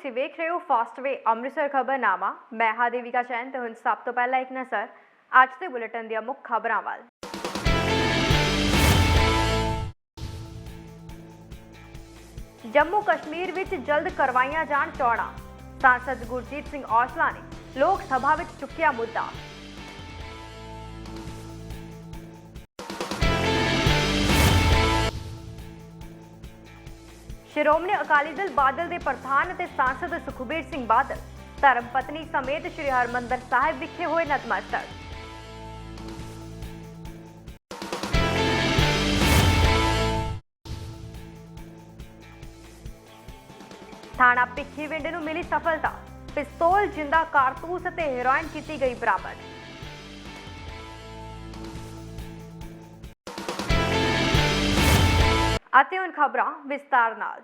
ਤੁਸੀਂ ਵੇਖ ਰਹੇ ਹੋ ਫਾਸਟਵੇ ਅੰਮ੍ਰਿਤਸਰ ਖਬਰਨਾਮਾ। ਮੈਂ ਹਾਂ ਦੇਵਿਕਾ ਚੈਨ ਤੇ ਹੁਣ ਸਭ ਤੋਂ ਪਹਿਲਾਂ ਇੱਕ ਨਜ਼ਰ ਅੱਜ ਦੇ ਬੁਲੇਟਿਨ ਦੀਆਂ ਮੁੱਖ ਖਬਰਾਂ ਵੱਲ। ਜੰਮੂ ਕਸ਼ਮੀਰ ਵਿੱਚ ਜਲਦ ਕਰਵਾਈਆਂ ਜਾਣ ਚੋਣਾਂ ਸਾਂਸਦ ਗੁਰਜੀਤ ਸਿੰਘ ਔਜਲਾ ਨੇ ਲੋਕ ਸਭਾ ਵਿੱਚ ਚੁੱਕਿਆ ਮੁੱਦਾ। ਸ਼੍ਰੋਮਣੀ ਅਕਾਲੀ ਦਲ ਬਾਦਲ ਦੇ ਪ੍ਰਧਾਨ ਅਤੇ ਸਾਂਸਦ ਸੁਖਬੀਰ ਸਿੰਘ ਬਾਦਲ, ਧਰਮ ਪਤਨੀ ਸਮੇਤ ਸ੍ਰੀ ਹਰਮੰਦਰ ਸਾਹਿਬ ਵਿਖੇ ਹੋਏ ਨਤਮਸਤਕ। ਥਾਣਾ ਭਿੱਖੀਵਿੰਡ ਨੂੰ ਮਿਲੀ ਸਫਲਤਾ। ਪਿਸਤੌਲ, ਜਿੰਦਾ, ਕਾਰਤੂਸ ਅਤੇ ਹੈਰੋਇਨ ਕੀਤੀ ਗਈ ਬਰਾਮਦ। ਅਤੇ ਹੁਣ ਖਬਰਾਂ ਵਿਸਤਾਰ ਨਾਲ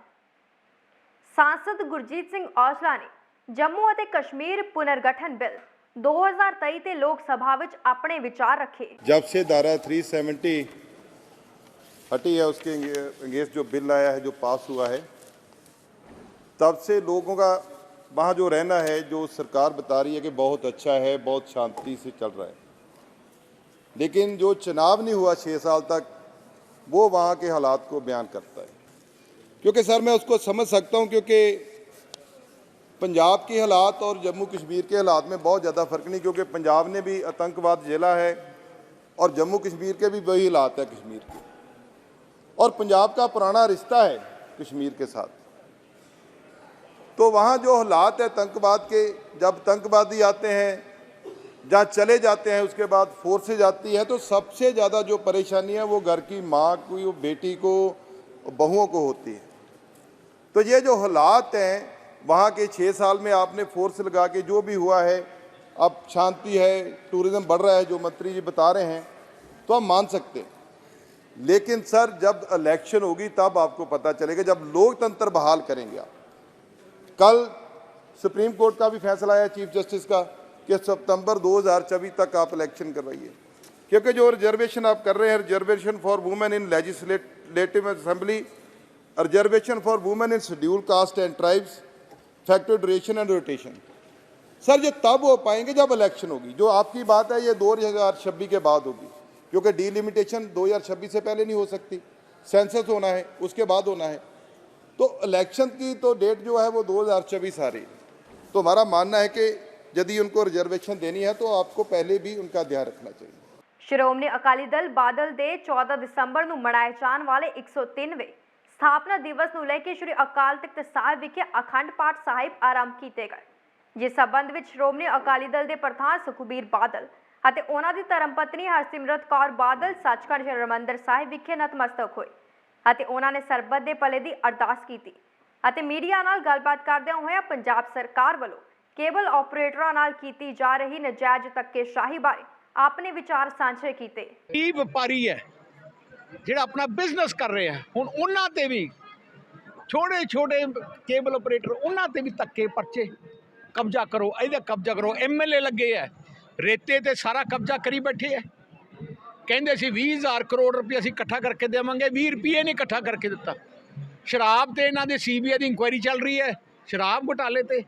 ਸਾਂਸਦ ਗੁਰਜੀਤ ਸਿੰਘ ਔਜਲਾ ਨੇ ਜੰਮੂ ਅਤੇ ਕਸ਼ਮੀਰ ਪੁਨਰਗਠਨ ਬਿੱਲ 2023 ਤੇ ਲੋਕ ਸਭਾ ਵਿੱਚ ਆਪਣੇ ਵਿਚਾਰ ਰੱਖੇ जब से धारा 370 हटी है उसके अंगेंस्ट जो बिल आया है जो पास हुआ है तब से लोगों का वहाँ जो रहना है जो सरकार बता रही है कि बहुत अच्छा है बहुत शांति से चल रहा है लेकिन जो चुनाव नहीं हुआ छः साल तक वो वहाँ के हालात को बयान करता है। क्योंकि सर, मैं उसको समझ सकता हूँ, क्योंकि पंजाब के हालात और जम्मू कश्मीर के हालात में बहुत ज़्यादा फ़र्क नहीं, क्योंकि पंजाब ने भी आतंकवाद झेला है और जम्मू कश्मीर के भी वही हालात है कश्मीर के। और पंजाब का पुराना रिश्ता है कश्मीर के साथ। तो वहाँ जो हालात है, आतंकवाद के, जब आतंकवादी आते हैं जहाँ चले जाते हैं, उसके बाद फोर्सेज आती है तो सबसे ज़्यादा जो परेशानी है, वो घर की माँ को, बेटी को, बहुओं को होती है। तो ये जो हालात हैं, वहाँ के छः साल में आपने फोर्स लगा के जो भी हुआ है, अब शांति है टूरिज़्म बढ़ रहा है, जो मंत्री जी बता रहे हैं तो हम मान सकते हैं। लेकिन सर, जब इलेक्शन होगी, तब आपको पता चलेगा, जब लोकतंत्र बहाल करेंगे आप। कल सुप्रीम कोर्ट का भी फैसला आया, चीफ जस्टिस का कि सितंबर 2024 तक आप इलेक्शन करवाइए। क्योंकि जो रिजर्वेशन आप कर रहे हैं reservation for women in legislative assembly reservation for women in schedule caste and tribes factor duration and rotation sir ये तब हो पाएँगे जब इलेक्शन होगी। जो आपकी बात है, ये 2026 के बाद होगी। क्योंकि डीलिमिटेशन 2026 से पहले नहीं हो सकती। सेंसस होना है, उसके बाद होना है। तो इलेक्शन की तो डेट जो है, वो 2024 आ रही है। तो हमारा मानना है कि यदि उनको रिजर्वेशन देनी है तो आपको पहले भी उनका ध्यान रखना चाहिए ਸ਼੍ਰੋਮਣੀ ਅਕਾਲੀ ਦਲ ਬਾਦਲ ਦੇ 14 ਦਸੰਬਰ ਨੂੰ ਮਨਾਏ ਜਾਣ ਵਾਲੇ 103ਵੇਂ ਸਥਾਪਨਾ ਦਿਵਸ ਨੂੰ ਲੈ ਕੇ ਸ਼੍ਰੀ ਅਕਾਲ ਤਖਤ ਸਾਹਿਬ ਵਿਖੇ ਅਖੰਡ ਪਾਠ ਸਾਹਿਬ ਆਰੰਭ ਕੀਤੇ ਗਏ ਜਿਸ ਸਬੰਧ ਵਿੱਚ ਸ਼੍ਰੋਮਣੀ ਅਕਾਲੀ ਦਲ ਦੇ ਪ੍ਰਧਾਨ ਸੁਖਬੀਰ ਬਾਦਲ ਅਤੇ ਉਹਨਾਂ ਦੀ ਧਰਮਪਤਨੀ ਹਰਸਿਮਰਤ ਕੌਰ ਬਾਦਲ ਸੱਚਖੰਡ ਸ੍ਰੀ ਹਰਿਮੰਦਰ ਸਾਹਿਬ ਵਿਖੇ ਨਤਮਸਤਕ ਹੋਏ ਅਤੇ ਉਹਨਾਂ ਨੇ ਸਰਬੱਤ ਦੇ ਭਲੇ ਦੀ ਅਰਦਾਸ ਕੀਤੀ ਅਤੇ ਮੀਡੀਆ ਨਾਲ ਗੱਲਬਾਤ ਕਰਦਿਆਂ ਹੋਇਆਂ ਪੰਜਾਬ ਸਰਕਾਰ ਵੱਲੋਂ ਕੇਬਲ ਆਪਰੇਟਰਾਂ ਨਾਲ ਕੀਤੀ ਜਾ ਰਹੀ ਨਜਾਇਜ਼ ਧੱਕੇਸ਼ਾਹੀ ਬਾਰੇ ਆਪਣੇ ਵਿਚਾਰ ਸਾਂਝੇ ਕੀਤੇ। ਕੀ ਵਪਾਰੀ ਹੈ ਜਿਹੜਾ ਆਪਣਾ ਬਿਜ਼ਨਸ ਕਰ ਰਿਹਾ ਹੁਣ ਉਹਨਾਂ ਤੇ ਵੀ ਛੋਟੇ ਛੋਟੇ ਕੇਬਲ ਆਪਰੇਟਰ ਉਹਨਾਂ ਤੇ ਵੀ ਧੱਕੇ ਪਰਚੇ ਕਬਜ਼ਾ ਕਰੋ, ਇਹਦਾ ਕਬਜ਼ਾ ਕਰੋ। ਐਮਐਲਏ ਲੱਗੇ ਹੈ, ਰੇਤੇ ਤੇ ਸਾਰਾ ਕਬਜ਼ਾ ਕਰੀ ਬੈਠੇ ਹੈ। ਕਹਿੰਦੇ ਸੀ 20000 ਕਰੋੜ ਰੁਪਏ ਅਸੀਂ ਇਕੱਠਾ ਕਰਕੇ ਦੇਵਾਂਗੇ 20 ਰੁਪਏ ਨਹੀਂ ਇਕੱਠਾ ਕਰਕੇ ਦਿੱਤਾ। ਸ਼ਰਾਬ ਤੇ ਇਹਨਾਂ ਦੇ ਸੀਬੀਆਈ ਦੀ ਇਨਕੁਆਇਰੀ ਚੱਲ ਰਹੀ ਹੈ, ਸ਼ਰਾਬ ਘੁਟਾਲੇ ਤੇ।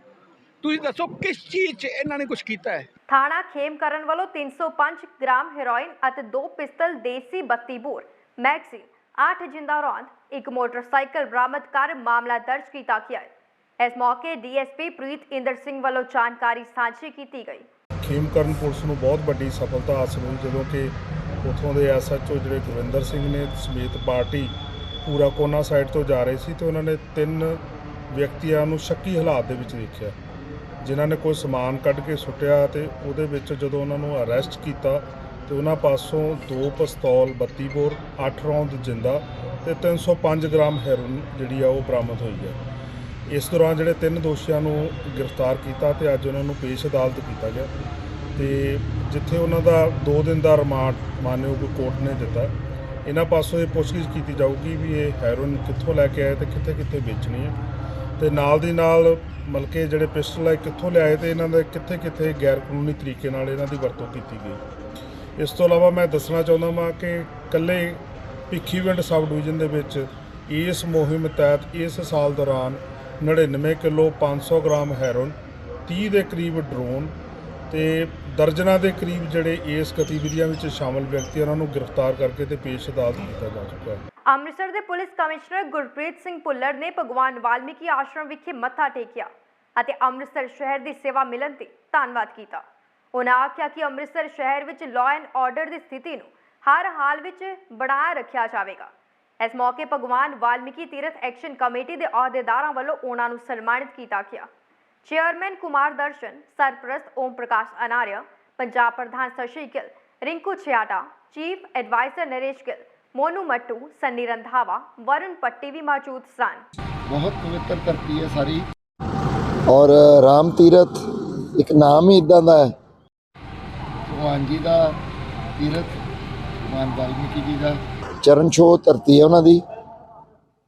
ਤੁਸੀਂ ਦੱਸੋ ਕਿਸ ਚੀਜ਼ 'ਚ ਇਹਨਾਂ ਨੇ ਕੁਝ ਕੀਤਾ ਹੈ? ਥਾਣਾ ਖੇਮਕਰਨ ਵੱਲੋਂ 305 ਗ੍ਰਾਮ ਹੈਰੋਇਨ ਅਤੇ ਦੋ ਪਿਸਤਲ ਦੇਸੀ 32 ਬੋਰ। ਮੈਗਜ਼ੀਨ 8 ਜਿੰਦਾ ਰੌਂਦ ਇੱਕ ਮੋਟਰਸਾਈਕਲ ਬਰਾਮਦ ਕਰ ਮਾਮਲਾ ਦਰਜ ਕੀਤਾ ਗਿਆ ਹੈ। ਇਸ ਮੌਕੇ ਡੀਐਸਪੀ ਪ੍ਰੀਤ ਇੰਦਰ ਸਿੰਘ ਵੱਲੋਂ ਜਾਣਕਾਰੀ ਸਾਂਝੀ ਕੀਤੀ ਗਈ। ਖੇਮਕਰਨ ਪੁਲਿਸ ਨੂੰ ਬਹੁਤ ਵੱਡੀ ਸਫਲਤਾ ਹਾਸਲ ਹੋਈ ਜਦੋਂ ਕਿ ਉਥੋਂ ਦੇ ਐਸਐਚਓ ਜਿਹੜੇ ਗੁਰਵਿੰਦਰ ਸਿੰਘ ਨੇ ਸਮੇਤ ਪਾਰਟੀ ਪੂਰਾ ਕੋਨਾ ਸਾਈਡ ਤੋਂ ਜਾ ਰਹੇ ਸੀ ਤੇ ਉਹਨਾਂ ਨੇ ਤਿੰਨ ਵਿਅਕਤੀਆਂ ਨੂੰ ਸ਼ੱਕੀ ਹਾਲਾਤ ਦੇ ਵਿੱਚ ਦੇਖਿਆ ਜਿਨ੍ਹਾਂ ਨੇ ਕੋਈ ਸਮਾਨ ਕੱਢ ਕੇ ਸੁੱਟਿਆ ਤੇ ਉਹਦੇ ਵਿੱਚ ਜਦੋਂ ਉਹਨਾਂ ਨੂੰ ਅਰੈਸਟ ਕੀਤਾ ਤੇ ਉਹਨਾਂ ਪਾਸੋਂ ਦੋ ਪਿਸਤੌਲ 32 ਬੋਰ 8 ਰੌਂਦ ਜਿੰਦਾ ਤੇ 305 ਗ੍ਰਾਮ ਹੈਰੋਇਨ ਜਿਹੜੀ ਆ ਉਹ ਬਰਾਮਦ ਹੋਈ ਹੈ। ਇਸ ਦੌਰਾਨ ਜਿਹੜੇ ਤਿੰਨ ਦੋਸ਼ੀਆਂ ਨੂੰ ਗ੍ਰਿਫਤਾਰ ਕੀਤਾ ਤੇ ਅੱਜ ਉਹਨਾਂ ਨੂੰ ਪੇਸ਼ ਅਦਾਲਤ ਕੀਤਾ ਗਿਆ ਤੇ ਜਿੱਥੇ ਉਹਨਾਂ ਦਾ 2 ਦਿਨ ਦਾ ਰਿਮਾਂਡ ਮਾਨਯੋਗ ਕੋਰਟ ਨੇ ਦਿੱਤਾ। ਇਹਨਾਂ ਪਾਸੋਂ ਇਹ ਪੁੱਛਗਿੱਛ ਕੀਤੀ ਜਾਊਗੀ ਵੀ ਇਹ ਹੈਰੋਇਨ ਕਿੱਥੋਂ ਲੈ ਕੇ ਆਏ ਤੇ ਕਿੱਥੇ ਕਿੱਥੇ ਵੇਚਣੀ ਹੈ। ਤੇ ਨਾਲ ਦੀ ਨਾਲ ਮਲਕੇ ਜਿਹੜੇ ਪਿਸਟਲ ਹੈ ਕਿੱਥੋਂ ਲਿਆਏ ਤੇ ਇਹਨਾਂ ਦਾ ਕਿੱਥੇ ਕਿੱਥੇ ਗੈਰ ਕਾਨੂੰਨੀ ਤਰੀਕੇ ਨਾਲ ਇਹਨਾਂ ਦੀ ਵਰਤੋਂ ਕੀਤੀ ਗਈ। ਇਸ ਤੋਂ ਇਲਾਵਾ ਮੈਂ ਦੱਸਣਾ ਚਾਹੁੰਦਾ ਹਾਂ ਕਿ ਕੱਲੇ ਭਿੱਖੀਵਿੰਡ ਸਬ ਡਿਵੀਜ਼ਨ ਦੇ ਵਿੱਚ ਇਸ ਮੁਹਿੰਮ ਤਹਿਤ ਇਸ ਸਾਲ ਦੌਰਾਨ 99 ਕਿਲੋ 500 ਗ੍ਰਾਮ ਹੈਰੋਨ 30 ਦੇ ਕਰੀਬ ਡਰੋਨ ਤੇ ਦਰਜਨਾਂ ਦੇ ਕਰੀਬ ਜਿਹੜੇ ਇਸ ਗਤੀਵਿਧੀਆਂ ਵਿੱਚ ਸ਼ਾਮਲ ਵਿਅਕਤੀ ਉਹਨਾਂ ਨੂੰ ਗ੍ਰਿਫਤਾਰ ਕਰਕੇ ਤੇ ਪੇਸ਼ ਅਦਾਲਤ ਕੀਤਾ ਜਾ ਚੁੱਕਾ ਹੈ। ਅੰਮ੍ਰਿਤਸਰ ਦੇ ਪੁਲਿਸ ਕਮਿਸ਼ਨਰ ਗੁਰਪ੍ਰੀਤ ਸਿੰਘ ਭੁੱਲਰ ਨੇ ਭਗਵਾਨ ਵਾਲਮੀਕੀ ਆਸ਼ਰਮ ਵਿਖੇ ਮੱਥਾ ਟੇਕਿਆ ਅਤੇ ਅੰਮ੍ਰਿਤਸਰ ਸ਼ਹਿਰ ਦੀ ਸੇਵਾ ਮਿਲਣ ਤੇ ਧੰਨਵਾਦ ਕੀਤਾ। ਉਹਨਾਂ ਆਖਿਆ ਕਿ ਅੰਮ੍ਰਿਤਸਰ ਸ਼ਹਿਰ ਵਿੱਚ ਲਾਅ ਐਂਡ ਆਰਡਰ ਦੀ ਸਥਿਤੀ ਨੂੰ ਹਰ ਹਾਲ ਵਿੱਚ ਬਣਾਇਆ ਰੱਖਿਆ ਜਾਵੇਗਾ। ਇਸ ਮੌਕੇ ਭਗਵਾਨ ਵਾਲਮੀਕੀ ਤੀਰਥ ਐਕਸ਼ਨ ਕਮੇਟੀ ਦੇ ਅਹੁਦੇਦਾਰਾਂ ਵੱਲੋਂ ਉਹਨਾਂ ਨੂੰ ਸਨਮਾਨਿਤ ਕੀਤਾ ਗਿਆ। ਚੇਅਰਮੈਨ ਕੁਮਾਰ ਦਰਸ਼ਨ, ਸਰਪ੍ਰਸਤ ਓਮ ਪ੍ਰਕਾਸ਼ ਅਨਾਰਿਆ, ਪੰਜਾਬ ਪ੍ਰਧਾਨ ਸ਼ਸ਼ੀ ਗਿੱਲ ਰਿੰਕੂ ਛਿਆਟਾ, ਚੀਫ ਐਡਵਾਈਜ਼ਰ ਨਰੇਸ਼ ਗਿੱਲ ਮੋਨੂ ਮੱਟੂ, ਸੰਨੀ ਰੰਧਾਵਾ, ਵਰੁਣ ਪੱਟੀ ਵੀ ਮੌਜੂਦ ਸਨ। ਬਹੁਤ ਪਵਿੱਤਰ ਧਰਤੀ ਹੈ ਸਾਰੀ। ਔਰ ਰਾਮ ਤੀਰਥ ਇੱਕ ਨਾਮ ਹੀ ਇਦਾਂ ਦਾ ਹੈ। ਭਗਵਾਨ ਜੀ ਦਾ ਤੀਰਥ, ਭਗਵਾਨ ਵਾਲਮੀਕੀ ਜੀ ਦਾ ਚਰਨ ਛੋਹ ਧਰਤੀ ਹੈ ਉਹਨਾਂ ਦੀ।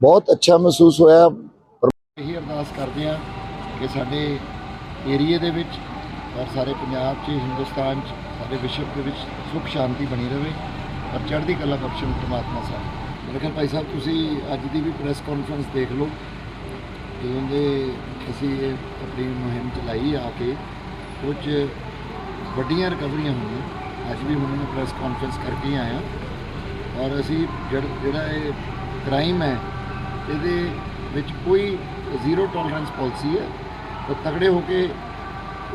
ਬਹੁਤ ਅੱਛਾ ਮਹਿਸੂਸ ਹੋਇਆ। ਇਹੀ ਅਰਦਾਸ ਕਰਦੇ ਹਾਂ ਕਿ ਸਾਡੇ ਏਰੀਏ ਦੇ ਵਿੱਚ ਔਰ ਸਾਰੇ ਪੰਜਾਬ 'ਚ, ਹਿੰਦੁਸਤਾਨ 'ਚ ਸਾਰੇ ਵਿਸ਼ਵ ਦੇ ਵਿੱਚ ਸੁਖ ਸ਼ਾਂਤੀ ਬਣੀ ਰਹੇ। ਔਰ ਚੜ੍ਹਦੀ ਕਲਾ ਬਖਸ਼ਣ ਪ੍ਰਮਾਤਮਾ ਸਾਹਿਬ। ਮੇਰੇ ਭਾਈ ਸਾਹਿਬ, ਤੁਸੀਂ ਅੱਜ ਦੀ ਵੀ ਪ੍ਰੈਸ ਕਾਨਫਰੰਸ ਦੇਖ ਲਓ। ਜਦੋਂ ਦੇ ਅਸੀਂ ਇਹ ਆਪਣੀ ਮੁਹਿੰਮ ਚਲਾਈ ਆ ਕੇ ਕੁਝ ਵੱਡੀਆਂ ਰਿਕਵਰੀਆਂ ਹੋਈਆਂ। ਅੱਜ ਵੀ ਹੁਣ ਮੈਂ ਪ੍ਰੈਸ ਕਾਨਫਰੰਸ ਕਰਕੇ ਆਇਆ। ਔਰ ਅਸੀਂ ਜਿਹੜਾ ਇਹ ਕ੍ਰਾਈਮ ਹੈ, ਇਹਦੇ ਵਿੱਚ ਕੋਈ ਜ਼ੀਰੋ ਟੋਲਰੈਂਸ ਪਾਲਿਸੀ ਹੈ। ਤਾਂ ਤਗੜੇ ਹੋ ਕੇ